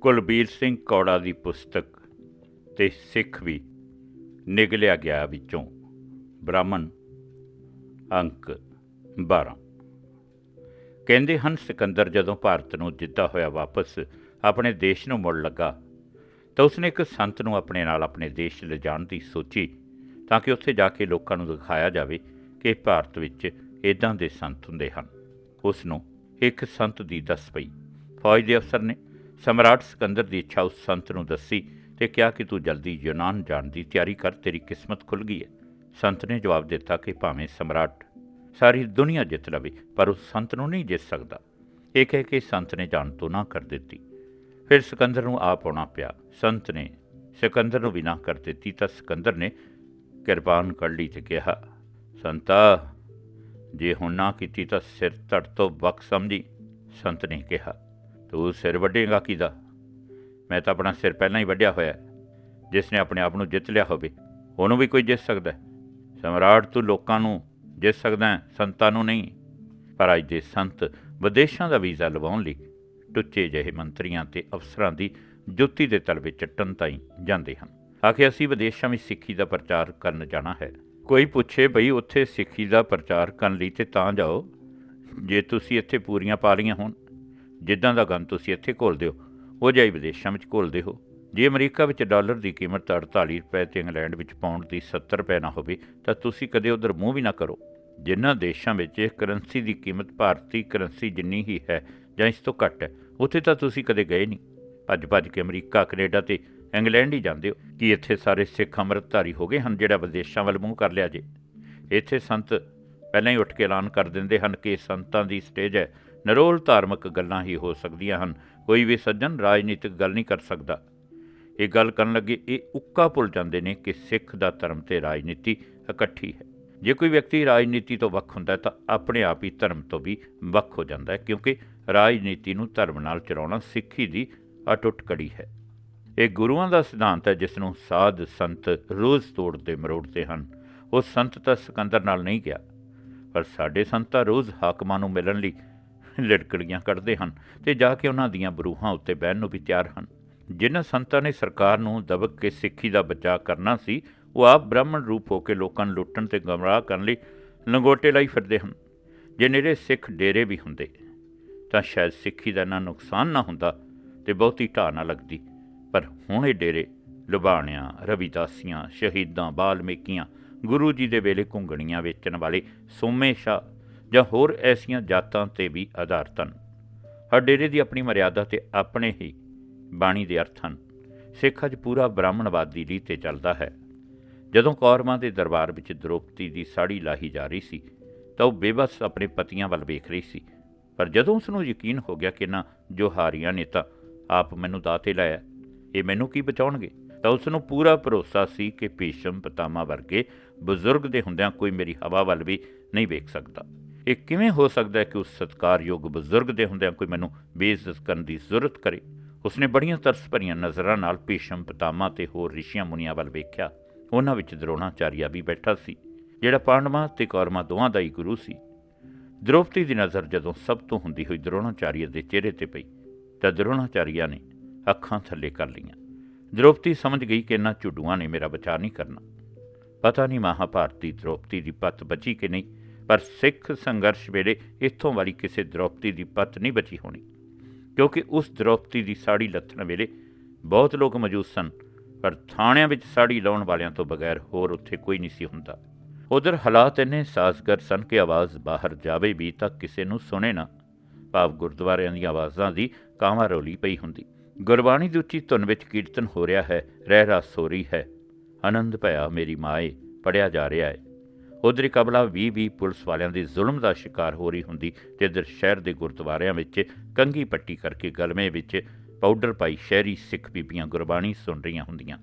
ਕੁਲਬੀਰ ਸਿੰਘ ਕੌੜਾ ਦੀ ਪੁਸਤਕ ਤੇ ਸਿੱਖ ਵੀ ਨਿਗਲਿਆ ਗਿਆ ਵਿੱਚੋਂ। ਬ੍ਰਾਹਮਣ ਅੰਕ 12 ਕਹਿੰਦੇ ਹਨ, ਸਿਕੰਦਰ ਜਦੋਂ ਭਾਰਤ ਨੂੰ ਜਿੱਤਾ ਹੋਇਆ ਵਾਪਸ ਆਪਣੇ ਦੇਸ਼ ਨੂੰ ਮੁੜ ਲੱਗਾ, ਤਾਂ ਉਸਨੇ ਇੱਕ ਸੰਤ ਨੂੰ ਆਪਣੇ ਨਾਲ ਆਪਣੇ ਦੇਸ਼ ਲਿਜਾਣ ਦੀ ਸੋਚੀ, ਤਾਂ ਕਿ ਉੱਥੇ ਜਾ ਕੇ ਲੋਕਾਂ ਨੂੰ ਦਿਖਾਇਆ ਜਾਵੇ ਕਿ ਭਾਰਤ ਵਿੱਚ ਇਦਾਂ ਦੇ ਸੰਤ ਹੁੰਦੇ ਹਨ। ਉਸ ਨੂੰ ਇੱਕ ਸੰਤ ਦੀ ਦੱਸ ਪਈ। ਫੌਜ ਦੇ ਅਫਸਰ ਨੇ ਸਮਰਾਟ ਸਿਕੰਦਰ ਦੀ ਇੱਛਾ ਉਸ ਸੰਤ ਨੂੰ ਦੱਸੀ ਤੇ ਕਿਹਾ ਕਿ ਤੂੰ ਜਲਦੀ ਯੂਨਾਨ ਜਾਣ ਦੀ ਤਿਆਰੀ ਕਰ, ਤੇਰੀ ਕਿਸਮਤ ਖੁੱਲ ਗਈ ਹੈ। ਸੰਤ ਨੇ ਜਵਾਬ ਦਿੱਤਾ ਕਿ ਭਾਵੇਂ ਸਮਰਾਟ ਸਾਰੀ ਦੁਨੀਆ ਜਿੱਤ ਲਵੇ, ਪਰ ਉਸ ਸੰਤ ਨੂੰ ਨਹੀਂ ਜਿੱਤ ਸਕਦਾ। ਇਹ ਕਹਿ ਕੇ ਸੰਤ ਨੇ ਜਾਣ ਤੋਂ ਨਾ ਕਰ ਦਿੱਤੀ। ਫਿਰ ਸਿਕੰਦਰ ਨੂੰ ਆਪ ਆਉਣਾ ਪਿਆ। ਸੰਤ ਨੇ ਸਿਕੰਦਰ ਨੂੰ ਵੀ ਕਰ ਦਿੱਤੀ ਤਾਂ ਸਿਕੰਦਰ ਨੇ ਕਿਰਪਾਨ ਕੱਢ ਲਈ ਤੇ ਕਿਹਾ, ਸੰਤਾ, ਜੇ ਹੁਣ ਨਾ ਕੀਤੀ ਤਾਂ ਸਿਰ ਧੜ ਤੋਂ ਵਕ ਸਮਝੀ, ਸੰਤ ਨੇ ਕਿਹਾ। ਤੂੰ ਸਿਰ ਵੱਢੇਗਾ ਕਿਹਦਾ? ਮੈਂ ਤਾਂ ਆਪਣਾ ਸਿਰ ਪਹਿਲਾਂ ਹੀ ਵੱਢਿਆ ਹੋਇਆ ਜਿਸ ਨੇ ਆਪਣੇ ਆਪ ਨੂੰ ਜਿੱਤ ਲਿਆ ਹੋਵੇ, ਉਹਨੂੰ ਵੀ ਕੋਈ ਜਿੱਤ ਸਕਦਾ ਸਮਰਾਟ ਤੂੰ ਲੋਕਾਂ ਨੂੰ ਜਿੱਤ ਸਕਦਾ ਸੰਤਾਂ ਨੂੰ ਨਹੀਂ। ਪਰ ਅੱਜ ਦੇ ਸੰਤ ਵਿਦੇਸ਼ਾਂ ਦਾ ਵੀਜ਼ਾ ਲਵਾਉਣ ਲਈ ਟੁੱਚੇ ਜਿਹੇ ਮੰਤਰੀਆਂ ਤੇ ਅਫਸਰਾਂ ਦੀ ਜੁੱਤੀ ਦੇ ਤਲਵੇ ਚੱਟਣ ਟੰਨ ਤਾਈਂ ਜਾਂਦੇ ਹਨ। ਆਖੇ ਅਸੀਂ ਵਿਦੇਸ਼ਾਂ ਵਿੱਚ ਸਿੱਖੀ ਦਾ ਪ੍ਰਚਾਰ ਕਰਨ ਜਾਣਾ ਹੈ। ਕੋਈ ਪੁੱਛੇ ਬਈ ਉੱਥੇ ਸਿੱਖੀ ਦਾ ਪ੍ਰਚਾਰ ਕਰਨ ਲਈ ਤੇ ਤਾਂ ਜਾਓ। ਜੇ ਤੁਸੀਂ ਇੱਥੇ ਪੂਰੀਆਂ ਪਾ ਲਈਆਂ ਹੋਣ ਜਿੱਦਾਂ ਦਾ ਗੰਦ ਤੁਸੀਂ ਇੱਥੇ ਘੋਲਦੇ ਹੋ, ਉਹ ਜਾਈ ਵਿਦੇਸ਼ਾਂ ਵਿੱਚ ਘੋਲਦੇ ਹੋ। ਜੇ ਅਮਰੀਕਾ ਵਿੱਚ ਡਾਲਰ ਦੀ ਕੀਮਤ 48 ਰੁਪਏ ਤੇ ਇੰਗਲੈਂਡ ਵਿੱਚ ਪਾਉਂਡ ਦੀ 70 ਰੁਪਏ ਨਾ ਹੋਵੇ, ਤਾਂ ਤੁਸੀਂ ਕਦੇ ਉਧਰ ਮੂੰਹ ਵੀ ਨਾ ਕਰੋ। ਜਿਨ੍ਹਾਂ ਦੇਸ਼ਾਂ ਵਿੱਚ ਇਹ ਕਰੰਸੀ ਦੀ ਕੀਮਤ ਭਾਰਤੀ ਕਰੰਸੀ ਜਿੰਨੀ ਹੀ ਹੈ ਜਾਂ ਇਸ ਤੋਂ ਘੱਟ ਹੈ, ਉੱਥੇ ਤਾਂ ਤੁਸੀਂ ਕਦੇ ਗਏ ਨਹੀਂ। ਭੱਜ ਭੱਜ ਕੇ ਅਮਰੀਕਾ, ਕੈਨੇਡਾ ਤੇ ਇੰਗਲੈਂਡ ਹੀ ਜਾਂਦੇ ਹੋ। ਕਿ ਇੱਥੇ ਸਾਰੇ ਸਿੱਖ ਅੰਮ੍ਰਿਤਧਾਰੀ ਹੋ ਗਏ ਹਨ ਜਿਹੜਾ ਵਿਦੇਸ਼ਾਂ ਵੱਲ ਮੂੰਹ ਕਰ ਲਿਆ ਜੇ? ਇੱਥੇ ਸੰਤ ਪਹਿਲਾਂ ਹੀ ਉੱਠ ਕੇ ਐਲਾਨ ਕਰ ਦਿੰਦੇ ਹਨ ਕਿ ਸੰਤਾਂ ਦੀ ਸਟੇਜ ਹੈ ਨਰੋਲ ਧਾਰਮਿਕ ਗੱਲਾਂ ਹੀ ਹੋ ਸਕਦੀਆਂ ਹਨ। ਕੋਈ ਵੀ ਸੱਜਣ ਰਾਜਨੀਤਿਕ ਗੱਲ ਨਹੀਂ ਕਰ ਸਕਦਾ। ਇਹ ਗੱਲ ਕਰਨ ਲੱਗੇ ਇਹ ਉੱਕਾ ਭੁੱਲ ਜਾਂਦੇ ਨੇ ਕਿ ਸਿੱਖ ਦਾ ਧਰਮ ਤੇ ਰਾਜਨੀਤੀ ਇਕੱਠੀ ਹੈ। ਜੇ ਕੋਈ ਵਿਅਕਤੀ ਰਾਜਨੀਤੀ ਤੋਂ ਵੱਖ ਹੁੰਦਾ ਹੈ ਤਾਂ ਆਪਣੇ ਆਪ ਹੀ ਧਰਮ ਤੋਂ ਵੀ ਵੱਖ ਹੋ ਜਾਂਦਾ ਹੈ, ਕਿਉਂਕਿ ਰਾਜਨੀਤੀ ਨੂੰ ਧਰਮ ਨਾਲ ਚਲਾਉਣਾ ਸਿੱਖੀ ਦੀ ਅਟੁੱਟ ਕੜੀ ਹੈ। ਇਹ ਗੁਰੂਆਂ ਦਾ ਸਿਧਾਂਤ ਹੈ, ਜਿਸ ਨੂੰ ਸਾਧ ਸੰਤ ਰੋਜ਼ ਤੋੜਦੇ ਮਰੋੜਦੇ ਹਨ। ਉਹ ਸੰਤ ਤਾਂ ਸਿਕੰਦਰ ਨਾਲ ਨਹੀਂ ਗਿਆ, ਪਰ ਸਾਡੇ ਸੰਤ ਤਾਂ ਰੋਜ਼ ਹਾਕਮਾਂ ਨੂੰ ਮਿਲਣ ਲਈ ਲੜਕੜੀਆਂ ਕੱਢਦੇ ਹਨ ਤੇ ਜਾ ਕੇ ਉਹਨਾਂ ਦੀਆਂ ਬਰੂਹਾਂ ਉੱਤੇ ਬਹਿਣ ਨੂੰ ਵੀ ਤਿਆਰ ਹਨ। ਜਿਨ੍ਹਾਂ ਸੰਤਾਂ ਨੇ ਸਰਕਾਰ ਨੂੰ ਦਬਕ ਕੇ ਸਿੱਖੀ ਦਾ ਬਚਾਅ ਕਰਨਾ ਸੀ, ਉਹ ਆਪ ਬ੍ਰਾਹਮਣ ਰੂਪ ਹੋ ਕੇ ਲੋਕਾਂ ਨੂੰ ਲੁੱਟਣ ਤੇ ਗਮਰਾਹ ਕਰਨ ਲਈ ਲੰਗੋਟੇ ਲਈ ਫਿਰਦੇ ਹਨ। ਜੇ ਨੇੜੇ ਸਿੱਖ ਡੇਰੇ ਵੀ ਹੁੰਦੇ, ਤਾਂ ਸ਼ਾਇਦ ਸਿੱਖੀ ਦਾ ਨਾ ਨੁਕਸਾਨ ਨਾ ਹੁੰਦਾ ਤੇ ਬਹੁਤੀ ਢਾਹ ਨਾ ਲੱਗਦੀ। ਪਰ ਹੁਣ ਇਹ ਡੇਰੇ ਲੁਬਾਣਿਆਂ ਰਵਿਦਾਸੀਆਂ, ਸ਼ਹੀਦਾਂ, ਬਾਲਮੀਕੀਆਂ, ਗੁਰੂ ਜੀ ਦੇ ਵੇਲੇ ਘੁੰਗਣੀਆਂ ਵੇਚਣ ਵਾਲੇ ਸੋਮੇਸ਼ਾਹ ਜਾਂ ਹੋਰ ਐਸੀਆਂ ਜਾਤਾਂ ਤੇ ਵੀ ਆਧਾਰਿਤ ਹਨ। ਹਰ ਡੇਰੇ ਦੀ ਆਪਣੀ ਮਰਿਆਦਾ ਤੇ ਆਪਣੇ ਹੀ ਬਾਣੀ ਦੇ ਅਰਥ ਹਨ। ਸਿੱਖ ਅੱਜ ਪੂਰਾ ਬ੍ਰਾਹਮਣਵਾਦੀ ਰੀਤ ਤੇ ਚੱਲਦਾ ਹੈ। ਜਦੋਂ ਕੌਰਵਾਂ ਦੇ ਦਰਬਾਰ ਵਿੱਚ ਦ੍ਰੋਪਦੀ ਦੀ ਸਾੜੀ ਲਾਹੀ ਜਾ ਰਹੀ ਸੀ, ਤਾਂ ਉਹ ਬੇਬਸ ਆਪਣੇ ਪਤੀਆਂ ਵੱਲ ਵੇਖ ਰਹੀ ਸੀ। ਪਰ ਜਦੋਂ ਉਸ ਨੂੰ ਯਕੀਨ ਹੋ ਗਿਆ ਕਿ ਨਾ ਜੋਹਾਰੀਆਂ ਨੇ ਤਾਂ ਆਪ ਮੈਨੂੰ ਦਾਤੇ ਲਾਇਆ, ਇਹ ਮੈਨੂੰ ਕੀ ਬਚਾਉਣਗੇ? ਤਾਂ ਉਸ ਨੂੰ ਪੂਰਾ ਭਰੋਸਾ ਸੀ ਕਿ ਪੇਸ਼ਮ ਪਤਾਮਾ ਵਰਗੇ ਬਜ਼ੁਰਗ ਦੇ ਹੁੰਦਿਆਂ ਕੋਈ ਮੇਰੀ ਹਵਾ ਵੱਲ ਵੀ ਨਹੀਂ ਵੇਖ ਸਕਦਾ। ਇਹ ਕਿਵੇਂ ਹੋ ਸਕਦਾ ਕਿ ਉਸ ਸਤਕਾਰਯੋਗ ਬਜ਼ੁਰਗ ਦੇ ਹੁੰਦਿਆਂ ਕੋਈ ਮੈਨੂੰ ਬੇਇੱਜ਼ਤ ਕਰਨ ਦੀ ਜ਼ਰੂਰਤ ਕਰੇ? ਉਸਨੇ ਬੜੀਆਂ ਤਰਸ ਭਰੀਆਂ ਨਜ਼ਰਾਂ ਨਾਲ ਭੀਸ਼ਮ ਪਤਾਮਾ ਤੇ ਹੋਰ ਰਿਸ਼ੀਆਂ ਮੁਨੀਆਂ ਵੱਲ ਵੇਖਿਆ। ਉਹਨਾਂ ਵਿੱਚ ਦਰੋਣਾਚਾਰੀਆ ਵੀ ਬੈਠਾ ਸੀ, ਜਿਹੜਾ ਪਾਂਡਵਾਂ ਤੇ ਕੌਰਵਾਂ ਦੋਵਾਂ ਦਾ ਹੀ ਗੁਰੂ ਸੀ। ਦ੍ਰੋਪਦੀ ਦੀ ਨਜ਼ਰ ਜਦੋਂ ਸਭ ਤੋਂ ਹੁੰਦੀ ਹੋਈ ਦਰੋਣਾਚਾਰੀਆ ਦੇ ਚਿਹਰੇ ਤੇ ਪਈ, ਤਾਂ ਦਰੋਣਾਚਾਰੀਆ ਨੇ ਅੱਖਾਂ ਥੱਲੇ ਕਰ ਲਈਆਂ। ਦ੍ਰੋਪਦੀ ਸਮਝ ਗਈ ਕਿ ਇਹਨਾਂ ਝੁੱਡੂਆਂ ਨੇ ਮੇਰਾ ਬਚਾਅ ਨਹੀਂ ਕਰਨਾ। ਪਤਾ ਨਹੀਂ ਮਹਾਭਾਰਤੀ ਦ੍ਰੋਪਦੀ ਦੀ ਪੱਤ ਬਚੀ ਕਿ ਨਹੀਂ। ਪਰ ਸਿੱਖ ਸੰਘਰਸ਼ ਵੇਲੇ ਇੱਥੋਂ ਵਾਲੀ ਕਿਸੇ ਦ੍ਰੋਪਦੀ ਦੀ ਪਤ ਨਹੀਂ ਬਚੀ ਹੋਣੀ, ਕਿਉਂਕਿ ਉਸ ਦ੍ਰੋਪਦੀ ਦੀ ਸਾੜੀ ਲੱਥਣ ਵੇਲੇ ਬਹੁਤ ਲੋਕ ਮੌਜੂਦ ਸਨ, ਪਰ ਥਾਣਿਆਂ ਵਿੱਚ ਸਾੜੀ ਲਾਉਣ ਵਾਲਿਆਂ ਤੋਂ ਬਗੈਰ ਹੋਰ ਉੱਥੇ ਕੋਈ ਨਹੀਂ ਸੀ ਹੁੰਦਾ। ਉਧਰ ਹਾਲਾਤ ਇੰਨੇ ਸਾਜ਼ਗਰ ਸਨ ਕਿ ਆਵਾਜ਼ ਬਾਹਰ ਜਾਵੇ ਵੀ ਤਾਂ ਕਿਸੇ ਨੂੰ ਸੁਣੇ ਨਾ। ਭਾਵ ਗੁਰਦੁਆਰਿਆਂ ਦੀਆਂ ਆਵਾਜ਼ਾਂ ਦੀ ਕਾਂਵਾ ਰੋਲੀ ਪਈ ਹੁੰਦੀ। ਗੁਰਬਾਣੀ ਦੀ ਉੱਚੀ ਧੁਨ ਵਿੱਚ ਕੀਰਤਨ ਹੋ ਰਿਹਾ ਹੈ ਰਹਿ ਰਸ ਹੋ ਰਹੀ ਹੈ। ਆਨੰਦ ਭਇਆ ਮੇਰੀ ਮਾਏ ਪੜਿਆ ਜਾ ਰਿਹਾ ਹੈ। ਉਧਰ ਕਬਲਾ 20 20 ਪੁਲਿਸ ਵਾਲਿਆਂ ਦੇ ਜ਼ੁਲਮ ਦਾ ਸ਼ਿਕਾਰ ਹੋ ਰਹੀ ਹੁੰਦੀ ਤੇ ਇਧਰ ਸ਼ਹਿਰ ਦੇ ਗੁਰਦੁਆਰਿਆਂ ਵਿੱਚ ਕੰਗੀ ਪੱਟੀ ਕਰਕੇ ਗਲਮੇ ਵਿੱਚ ਪਾਊਡਰ ਪਾਈ ਸ਼ਹਿਰੀ ਸਿੱਖ ਬੀਬੀਆਂ ਗੁਰਬਾਣੀ ਸੁਣ ਰਹੀਆਂ ਹੁੰਦੀਆਂ।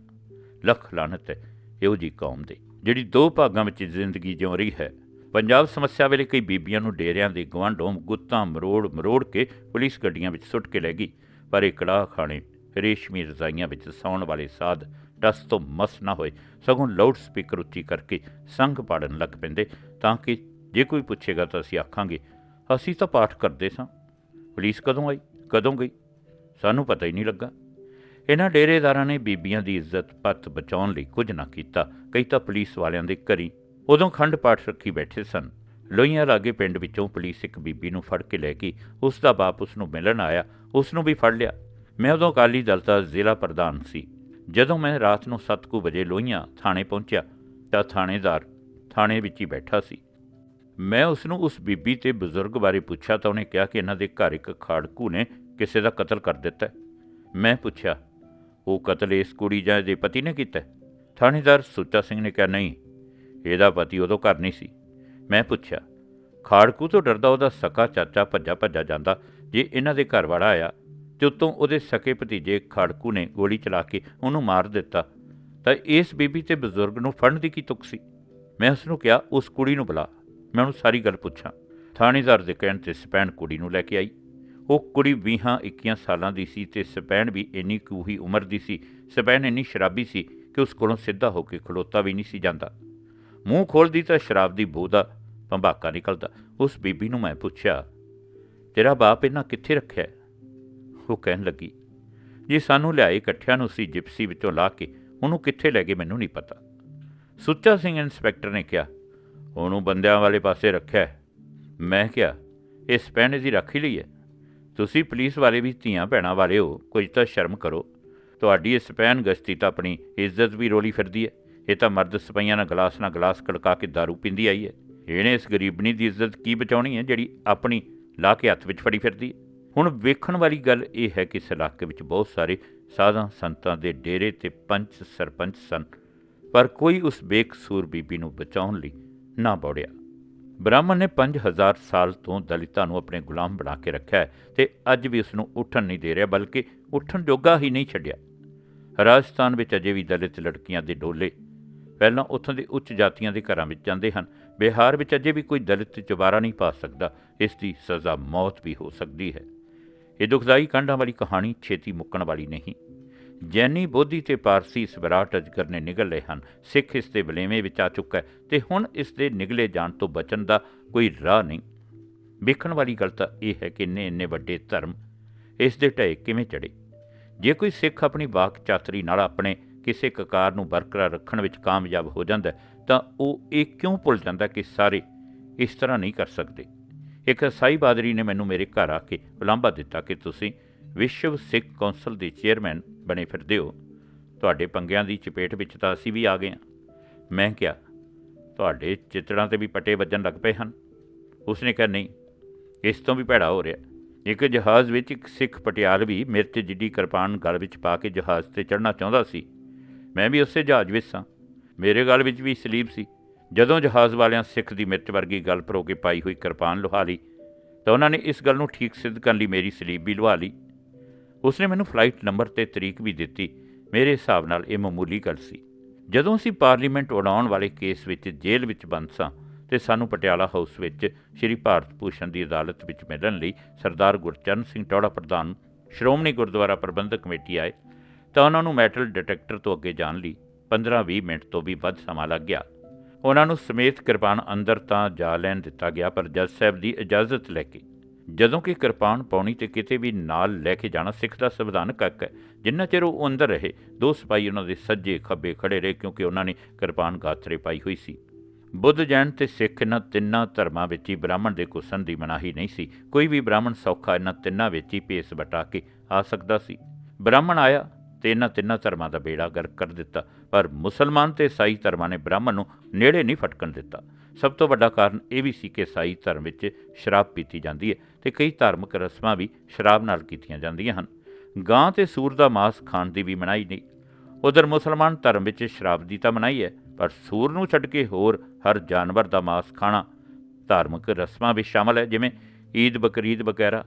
ਲੱਖ ਲਾਨਤ ਹੈ, ਇਹੋ ਜੀ ਕੌਮ ਦੇ, ਜਿਹੜੀ ਦੋ ਭਾਗਾਂ ਵਿੱਚ ਜ਼ਿੰਦਗੀ ਜਿਉ ਰਹੀ ਹੈ। ਪੰਜਾਬ ਸਮੱਸਿਆ ਵੇਲੇ ਕਈ ਬੀਬੀਆਂ ਨੂੰ ਡੇਰਿਆਂ ਦੇ ਗਵਾਂਢੋਂ ਗੁੱਤਾਂ ਮਰੋੜ ਮਰੋੜ ਕੇ ਪੁਲਿਸ ਗੱਡੀਆਂ ਵਿੱਚ ਸੁੱਟ ਕੇ ਲੈ ਗਈ, ਪਰ ਇਹ ਕੜਾਹ ਖਾਣੇ, ਰੇਸ਼ਮੀ ਰਜ਼ਾਈਆਂ ਵਿੱਚ ਸੌਣ ਵਾਲੇ ਸਾਧ ਟਸ ਤੋਂ ਮਸ ਨਾ ਹੋਏ, ਸਗੋਂ ਲਾਊਡ ਸਪੀਕਰ ਉੱਚੀ ਕਰਕੇ ਸੰਗ ਪਾੜਨ ਲੱਗ ਪੈਂਦੇ, ਤਾਂ ਕਿ ਜੇ ਕੋਈ ਪੁੱਛੇਗਾ ਤਾਂ ਅਸੀਂ ਆਖਾਂਗੇ, ਅਸੀਂ ਤਾਂ ਪਾਠ ਕਰਦੇ ਸਾਂ। ਪੁਲਿਸ ਕਦੋਂ ਆਈ? ਕਦੋਂ ਗਈ? ਸਾਨੂੰ ਪਤਾ ਹੀ ਨਹੀਂ ਲੱਗਾ। ਇਹਨਾਂ ਡੇਰੇਦਾਰਾਂ ਨੇ ਬੀਬੀਆਂ ਦੀ ਇੱਜ਼ਤ ਪੱਤ ਬਚਾਉਣ ਲਈ ਕੁਝ ਨਾ ਕੀਤਾ। ਕਈ ਤਾਂ ਪੁਲਿਸ ਵਾਲਿਆਂ ਦੇ ਘਰੀ ਉਦੋਂ ਖੰਡ ਪਾਠ ਰੱਖੀ ਬੈਠੇ ਸਨ। ਲੋਹੀਆਂ ਲਾਗੇ ਪਿੰਡ ਵਿੱਚੋਂ ਪੁਲਿਸ ਇੱਕ ਬੀਬੀ ਨੂੰ ਫੜ ਕੇ ਲੈ ਗਈ। ਉਸ ਦਾ ਬਾਪ ਉਸ ਨੂੰ ਮਿਲਣ ਆਇਆ। ਉਸ ਨੂੰ ਵੀ ਫੜ ਲਿਆ। ਮੈਂ ਉਦੋਂ ਅਕਾਲੀ ਦਲ ਦਾ ਜ਼ਿਲ੍ਹਾ ਪ੍ਰਧਾਨ ਸੀ। ਜਦੋਂ ਮੈਂ ਰਾਤ ਨੂੰ 7:00 ਵਜੇ ਲੋਹੀਆਂ ਥਾਣੇ ਪਹੁੰਚਿਆ ਤਾਂ ਥਾਣੇਦਾਰ ਥਾਣੇ ਵਿੱਚ ਹੀ ਬੈਠਾ ਸੀ। ਮੈਂ ਉਸ ਨੂੰ ਉਸ ਬੀਬੀ ਤੇ ਬਜ਼ੁਰਗ ਬਾਰੇ ਪੁੱਛਿਆ ਤਾਂ ਉਹਨੇ ਕਿਹਾ ਕਿ ਇਹਨਾਂ ਦੇ ਘਰ ਇੱਕ ਖਾੜਕੂ ਨੇ ਕਿਸੇ ਦਾ ਕਤਲ ਕਰ ਦਿੱਤਾ ਮੈਂ ਪੁੱਛਿਆ, ਉਹ ਕਤਲ ਇਸ ਕੁੜੀ ਜਾਂ ਇਹਦੇ ਪਤੀ ਨੇ ਕੀਤਾ ਥਾਣੇਦਾਰ ਸੁੱਚਾ ਸਿੰਘ ਨੇ ਕਿਹਾ, ਨਹੀਂ, ਇਹਦਾ ਪਤੀ ਉਦੋਂ ਘਰ ਨਹੀਂ ਸੀ। ਮੈਂ ਪੁੱਛਿਆ, ਖਾੜਕੂ ਤੋਂ ਡਰਦਾ ਉਹਦਾ ਸਕਾ ਚਾਚਾ ਭੱਜਾ ਭੱਜਾ ਜਾਂਦਾ ਜੇ ਇਹਨਾਂ ਦੇ ਘਰ ਵਾਲਾ ਆਇਆ ਤੇ ਉਤੋਂ ਉਹਦੇ ਸਕੇ ਭਤੀਜੇ ਖਾੜਕੂ ਨੇ ਗੋਲੀ ਚਲਾ ਕੇ ਉਹਨੂੰ ਮਾਰ ਦਿੱਤਾ, ਤਾਂ ਇਸ ਬੀਬੀ ਤੇ ਬਜ਼ੁਰਗ ਨੂੰ ਫੜਨ ਦੀ ਕੀ ਤੁਕ ਸੀ? ਮੈਂ ਉਸ ਨੂੰ ਕਿਹਾ, ਉਸ ਕੁੜੀ ਨੂੰ ਬੁਲਾ। ਮੈਂ ਉਹਨੂੰ ਸਾਰੀ ਗੱਲ ਪੁੱਛਾਂ। ਥਾਣੇਦਾਰ ਦੇ ਕਹਿਣ ਤੇ ਸਪੈਨ ਕੁੜੀ ਨੂੰ ਲੈ ਕੇ ਆਈ। ਉਹ ਕੁੜੀ 20 21 ਸਾਲਾਂ ਦੀ ਸੀ ਤੇ ਸਪੈਨ ਵੀ ਇੰਨੀ ਕੁ ਹੀ ਉਮਰ ਦੀ ਸੀ। ਸਪੈਨ ਇੰਨੀ ਸ਼ਰਾਬੀ ਸੀ ਕਿ ਉਸ ਕੋਲੋਂ ਸਿੱਧਾ ਹੋ ਕੇ ਖਲੋਤਾ ਵੀ ਨਹੀਂ ਸੀ ਜਾਂਦਾ। ਮੂੰਹ ਖੋਲਦੀ ਤਾਂ ਸ਼ਰਾਬ ਦੀ ਬੂ ਦਾ ਭੰਬਾਕਾ ਨਿਕਲਦਾ। ਉਸ ਬੀਬੀ ਨੂੰ ਮੈਂ ਪੁੱਛਿਆ, ਤੇਰਾ ਬਾਪ ਇਹਨਾਂ ਕਿੱਥੇ ਰੱਖਿਆ? ਉਹ ਕਹਿਣ ਲੱਗੀ, ਜੀ ਸਾਨੂੰ ਲਿਆਏ ਇਕੱਠਿਆਂ ਨੂੰ ਸੀ ਜਿਪਸੀ ਵਿੱਚੋਂ ਲਾ ਕੇ, ਉਹਨੂੰ ਕਿੱਥੇ ਲੈ ਗਏ ਮੈਨੂੰ ਨਹੀਂ ਪਤਾ। ਸੁੱਚਾ ਸਿੰਘ ਇੰਸਪੈਕਟਰ ਨੇ ਕਿਹਾ, ਉਹਨੂੰ ਬੰਦਿਆਂ ਵਾਲੇ ਪਾਸੇ ਰੱਖਿਆ ਮੈਂ ਕਿਹਾ ਇਹ ਸਪੈਨ ਦੀ ਰੱਖੀ ਲਈ ਹੈ। ਤੁਸੀਂ ਪੁਲਿਸ ਵਾਲੇ ਵੀ ਧੀਆਂ ਭੈਣਾਂ ਵਾਲੇ ਹੋ, ਕੁਝ ਤਾਂ ਸ਼ਰਮ ਕਰੋ। ਤੁਹਾਡੀ ਇਹ ਸਪੈਨ ਗਸ਼ਤੀ ਤਾਂ ਆਪਣੀ ਇੱਜ਼ਤ ਵੀ ਰੋਲੀ ਫਿਰਦੀ ਹੈ। ਇਹ ਤਾਂ ਮਰਦ ਸਿਪਾਹੀਆਂ ਨਾਲ ਗਲਾਸ ਨਾਲ ਗਲਾਸ ਕੜਕਾ ਕੇ दारू ਪੀਂਦੀ ਆਈ ਹੈ। ਇਹਨੇ ਇਸ ਗਰੀਬਣੀ ਦੀ ਇੱਜ਼ਤ ਕੀ ਬਚਾਉਣੀ ਹੈ ਜਿਹੜੀ ਆਪਣੀ ਲਾ ਕੇ ਹੱਥ ਵਿੱਚ ਫੜੀ ਫਿਰਦੀ ਹੈ? ਹੁਣ ਵੇਖਣ ਵਾਲੀ ਗੱਲ ਇਹ ਹੈ ਕਿ ਇਸ ਇਲਾਕੇ ਵਿੱਚ ਬਹੁਤ ਸਾਰੇ ਸਾਧਾਂ ਸੰਤਾਂ ਦੇ ਡੇਰੇ ਤੇ ਪੰਚ ਸਰਪੰਚ ਸਨ, ਪਰ ਕੋਈ ਉਸ ਬੇਕਸੂਰ ਬੀਬੀ ਨੂੰ ਬਚਾਉਣ ਲਈ ਨਾ ਬੋੜਿਆ। ਬ੍ਰਾਹਮਣ ਨੇ 5000 ਸਾਲ ਤੋਂ ਦਲਿਤਾਂ ਨੂੰ ਆਪਣੇ ਗੁਲਾਮ ਬਣਾ ਕੇ ਰੱਖਿਆ ਹੈ ਤੇ ਅੱਜ ਵੀ ਉਸ ਨੂੰ ਉੱਠਣ ਨਹੀਂ ਦੇ ਰਿਹਾ, ਬਲਕਿ ਉੱਠਣ ਜੋਗਾ ਹੀ ਨਹੀਂ ਛੱਡਿਆ। ਰਾਜਸਥਾਨ ਵਿੱਚ ਅਜੇ ਵੀ ਦਲਿਤ ਲੜਕੀਆਂ ਦੇ ਡੋਲੇ ਪਹਿਲਾਂ ਉੱਥੋਂ ਦੇ ਉੱਚ ਜਾਤੀਆਂ ਦੇ ਘਰਾਂ ਵਿੱਚ ਜਾਂਦੇ ਹਨ। ਬਿਹਾਰ ਵਿੱਚ ਅਜੇ ਵੀ ਕੋਈ ਦਲਿਤ ਚੁਬਾਰਾ ਨਹੀਂ ਪਾ ਸਕਦਾ, ਇਸ ਦੀ ਸਜ਼ਾ ਮੌਤ ਵੀ ਹੋ ਸਕਦੀ ਹੈ। ਇਹ ਦੁਖਦਾਈ ਕਾਂਡਾਂ ਵਾਲੀ ਕਹਾਣੀ ਛੇਤੀ ਮੁੱਕਣ ਵਾਲੀ ਨਹੀਂ। ਜੈਨੀ ਬੋਧੀ ਤੇ ਪਾਰਸੀ ਸਵਰਾਟ ਅਜਗਰ ਨੇ ਨਿਗਲ ਲਏ ਹਨ। ਸਿੱਖ ਇਸ ਦੇ ਬਲੇਵੇਂ ਵਿੱਚ ਆ ਚੁੱਕਾ ਹੈ ਤੇ ਹੁਣ ਇਸ ਦੇ ਨਿਗਲੇ ਜਾਣ ਤੋਂ ਬਚਣ ਦਾ ਕੋਈ ਰਾਹ ਨਹੀਂ। ਵੇਖਣ ਵਾਲੀ ਗੱਲ ਤਾਂ ਇਹ ਹੈ ਕਿ ਇੰਨੇ ਇੰਨੇ ਵੱਡੇ ਧਰਮ ਇਸ ਦੇ ਢਏ ਕਿਵੇਂ ਚੜੇ ਜੇ ਕੋਈ ਸਿੱਖ ਆਪਣੀ ਬਾਕ ਚਾਤਰੀ ਨਾਲ ਆਪਣੇ ਕਿਸੇ ਕਕਾਰ ਨੂੰ ਬਰਕਰਾਰ ਰੱਖਣ ਵਿੱਚ ਕਾਮਯਾਬ ਹੋ ਜਾਂਦਾ ਤਾਂ ਉਹ ਇਹ ਕਿਉਂ ਭੁੱਲ ਜਾਂਦਾ ਕਿ ਸਾਰੇ ਇਸ ਤਰ੍ਹਾਂ ਨਹੀਂ ਕਰ ਸਕਦੇ? ਇੱਕ ਸਾਈ ਬਾਦਰੀ ਨੇ ਮੈਨੂੰ ਮੇਰੇ ਘਰ ਆ ਕੇ ਉਲਾਂਭਾ ਦਿੱਤਾ ਕਿ ਤੁਸੀਂ ਵਿਸ਼ਵ ਸਿੱਖ ਕੌਂਸਲ ਦੇ ਚੇਅਰਮੈਨ ਬਣੇ ਫਿਰਦੇ ਹੋ। ਤੁਹਾਡੇ ਪੰਗਿਆਂ ਦੀ ਚਪੇਟ ਵਿੱਚ ਤਾਂ ਅਸੀਂ ਵੀ ਆ ਗਏ ਹਾਂ। ਮੈਂ ਕਿਹਾ, ਤੁਹਾਡੇ ਚਿੱਤੜਾਂ ਤੇ ਵੀ ਪੱਟੇ ਵੱਜਣ ਲੱਗ ਪਏ ਹਨ। ਉਸਨੇ ਕਿਹਾ, ਨਹੀਂ, ਇਸ ਤੋਂ ਵੀ ਭੈੜਾ ਹੋ ਰਿਹਾ। ਇੱਕ ਜਹਾਜ਼ ਵਿੱਚ ਇੱਕ ਸਿੱਖ ਪਟਿਆਲ ਪਟਿਆਲਵੀ ਮਿਰਚ ਜਿੱਡੀ ਕਿਰਪਾਨ ਗਲ ਵਿੱਚ ਪਾ ਕੇ ਜਹਾਜ਼ ਤੇ ਚੜ੍ਹਨਾ ਚਾਹੁੰਦਾ ਸੀ। ਮੈਂ ਵੀ ਉਸੇ ਜਹਾਜ਼ ਵਿੱਚ ਸਾਂ। ਮੇਰੇ ਗਲ ਵਿੱਚ ਵੀ ਸਲੀਬ ਸੀ। ਜਦੋਂ ਜਹਾਜ਼ ਵਾਲਿਆਂ ਸਿੱਖ ਦੀ ਮਿਰਚ ਵਰਗੀ ਗੱਲ ਪਰੋ ਕੇ ਪਾਈ ਹੋਈ ਕਿਰਪਾਨ ਲੁਹਾ ਲਈ, ਤਾਂ ਉਹਨਾਂ ਨੇ ਇਸ ਗੱਲ ਨੂੰ ਠੀਕ ਸਿੱਧ ਕਰਨ ਲਈ ਮੇਰੀ ਸਲੀਬ ਵੀ ਲੁਹਾ ਲਈ। ਉਸਨੇ ਮੈਨੂੰ ਫਲਾਈਟ ਨੰਬਰ ਤੇ ਤਰੀਕ ਵੀ ਦਿੱਤੀ, ਮੇਰੇ ਹਿਸਾਬ ਨਾਲ ਇਹ ਮਾਮੂਲੀ ਗੱਲ ਸੀ। ਜਦੋਂ ਅਸੀਂ ਪਾਰਲੀਮੈਂਟ ਉਡਾਉਣ ਵਾਲੇ ਕੇਸ ਵਿੱਚ ਜੇਲ੍ਹ ਵਿੱਚ ਬੰਦ ਸਾਂ, ਤੇ ਸਾਨੂੰ ਪਟਿਆਲਾ ਹਾਊਸ ਵਿੱਚ ਸ਼੍ਰੀ ਭਾਰਤ ਭੂਸ਼ਣ ਦੀ ਅਦਾਲਤ ਵਿੱਚ ਮਿਲਣ ਲਈ ਸਰਦਾਰ ਗੁਰਚਰਨ ਸਿੰਘ ਟੌੜਾ ਪ੍ਰਧਾਨ, ਸ਼੍ਰੋਮਣੀ ਗੁਰਦੁਆਰਾ ਪ੍ਰਬੰਧਕ ਕਮੇਟੀ ਆਏ, ਤਾਂ ਉਹਨਾਂ ਨੂੰ ਮੈਟਲ ਡਿਟੈਕਟਰ ਤੋਂ ਅੱਗੇ ਜਾਣ ਲਈ 15-20 ਮਿੰਟ ਤੋਂ ਵੀ ਵੱਧ ਸਮਾਂ ਲੱਗ ਗਿਆ। ਉਹਨਾਂ ਨੂੰ ਸਮੇਤ ਕਿਰਪਾਨ ਅੰਦਰ ਤਾਂ ਜਾ ਲੈਣ ਦਿੱਤਾ ਗਿਆ, ਪਰ ਜੱਜ ਸਾਹਿਬ ਦੀ ਇਜਾਜ਼ਤ ਲੈ ਕੇ, ਜਦੋਂ ਕਿ ਕਿਰਪਾਨ ਪਾਉਣੀ ਤੇ ਕਿਤੇ ਵੀ ਨਾਲ ਲੈ ਕੇ ਜਾਣਾ ਸਿੱਖ ਦਾ ਸੰਵਿਧਾਨਕ ਹੱਕ ਹੈ। ਜਿੰਨਾ ਚਿਰ ਉਹ ਅੰਦਰ ਰਹੇ, ਦੋ ਸਿਪਾਹੀ ਉਹਨਾਂ ਦੇ ਸੱਜੇ ਖੱਬੇ ਖੜੇ ਰਹੇ, ਕਿਉਂਕਿ ਉਹਨਾਂ ਨੇ ਕਿਰਪਾਨ ਗਾਤਰੇ ਪਾਈ ਹੋਈ ਸੀ। ਬੁੱਧ ਜੈਨ ਤੇ ਸਿੱਖ ਇਹਨਾਂ ਤਿੰਨਾਂ ਧਰਮਾਂ ਵਿੱਚ ਹੀ ਬ੍ਰਾਹਮਣ ਦੇ ਕੁਸਨ ਦੀ ਮਨਾਹੀ ਨਹੀਂ ਸੀ। ਕੋਈ ਵੀ ਬ੍ਰਾਹਮਣ ਸੌਖਾ ਇਹਨਾਂ ਤਿੰਨਾਂ ਵਿੱਚ ਹੀ ਭੇਸ ਬਟਾ ਕੇ ਆ ਸਕਦਾ ਸੀ। ਬ੍ਰਾਹਮਣ ਆਇਆ ਤੇ ਇਹਨਾਂ ਤਿੰਨਾਂ ਧਰਮਾਂ ਦਾ ਬੇੜਾ ਗਰਕ ਕਰ ਦਿੱਤਾ, ਪਰ ਮੁਸਲਮਾਨ ਤੇ ਈਸਾਈ ਧਰਮਾਂ ਨੇ ਬ੍ਰਾਹਮਣ ਨੂੰ ਨੇੜੇ ਨਹੀਂ ਫਟਕਣ ਦਿੱਤਾ। ਸਭ ਤੋਂ ਵੱਡਾ ਕਾਰਨ ਇਹ ਵੀ ਸੀ ਕਿ ਈਸਾਈ ਧਰਮ ਵਿੱਚ ਸ਼ਰਾਬ ਪੀਤੀ ਜਾਂਦੀ ਹੈ ਤੇ ਕਈ ਧਾਰਮਿਕ ਰਸਮਾਂ ਵੀ ਸ਼ਰਾਬ ਨਾਲ ਕੀਤੀਆਂ ਜਾਂਦੀਆਂ ਹਨ। ਗਾਂ ਤੇ ਸੂਰ ਦਾ ਮਾਸ ਖਾਣ ਦੀ ਵੀ ਮਨਾਹੀ ਨਹੀਂ। ਉਧਰ ਮੁਸਲਮਾਨ ਧਰਮ ਵਿੱਚ ਸ਼ਰਾਬ ਦੀ ਤਾਂ ਮਨਾਹੀ ਹੈ, ਪਰ ਸੂਰ ਨੂੰ ਛੱਡ ਕੇ ਹੋਰ ਹਰ ਜਾਨਵਰ ਦਾ ਮਾਸ ਖਾਣਾ ਧਾਰਮਿਕ ਰਸਮਾਂ ਵਿੱਚ ਸ਼ਾਮਲ ਹੈ, ਜਿਵੇਂ ਈਦ ਬਕਰੀਦ ਵਗੈਰਾ।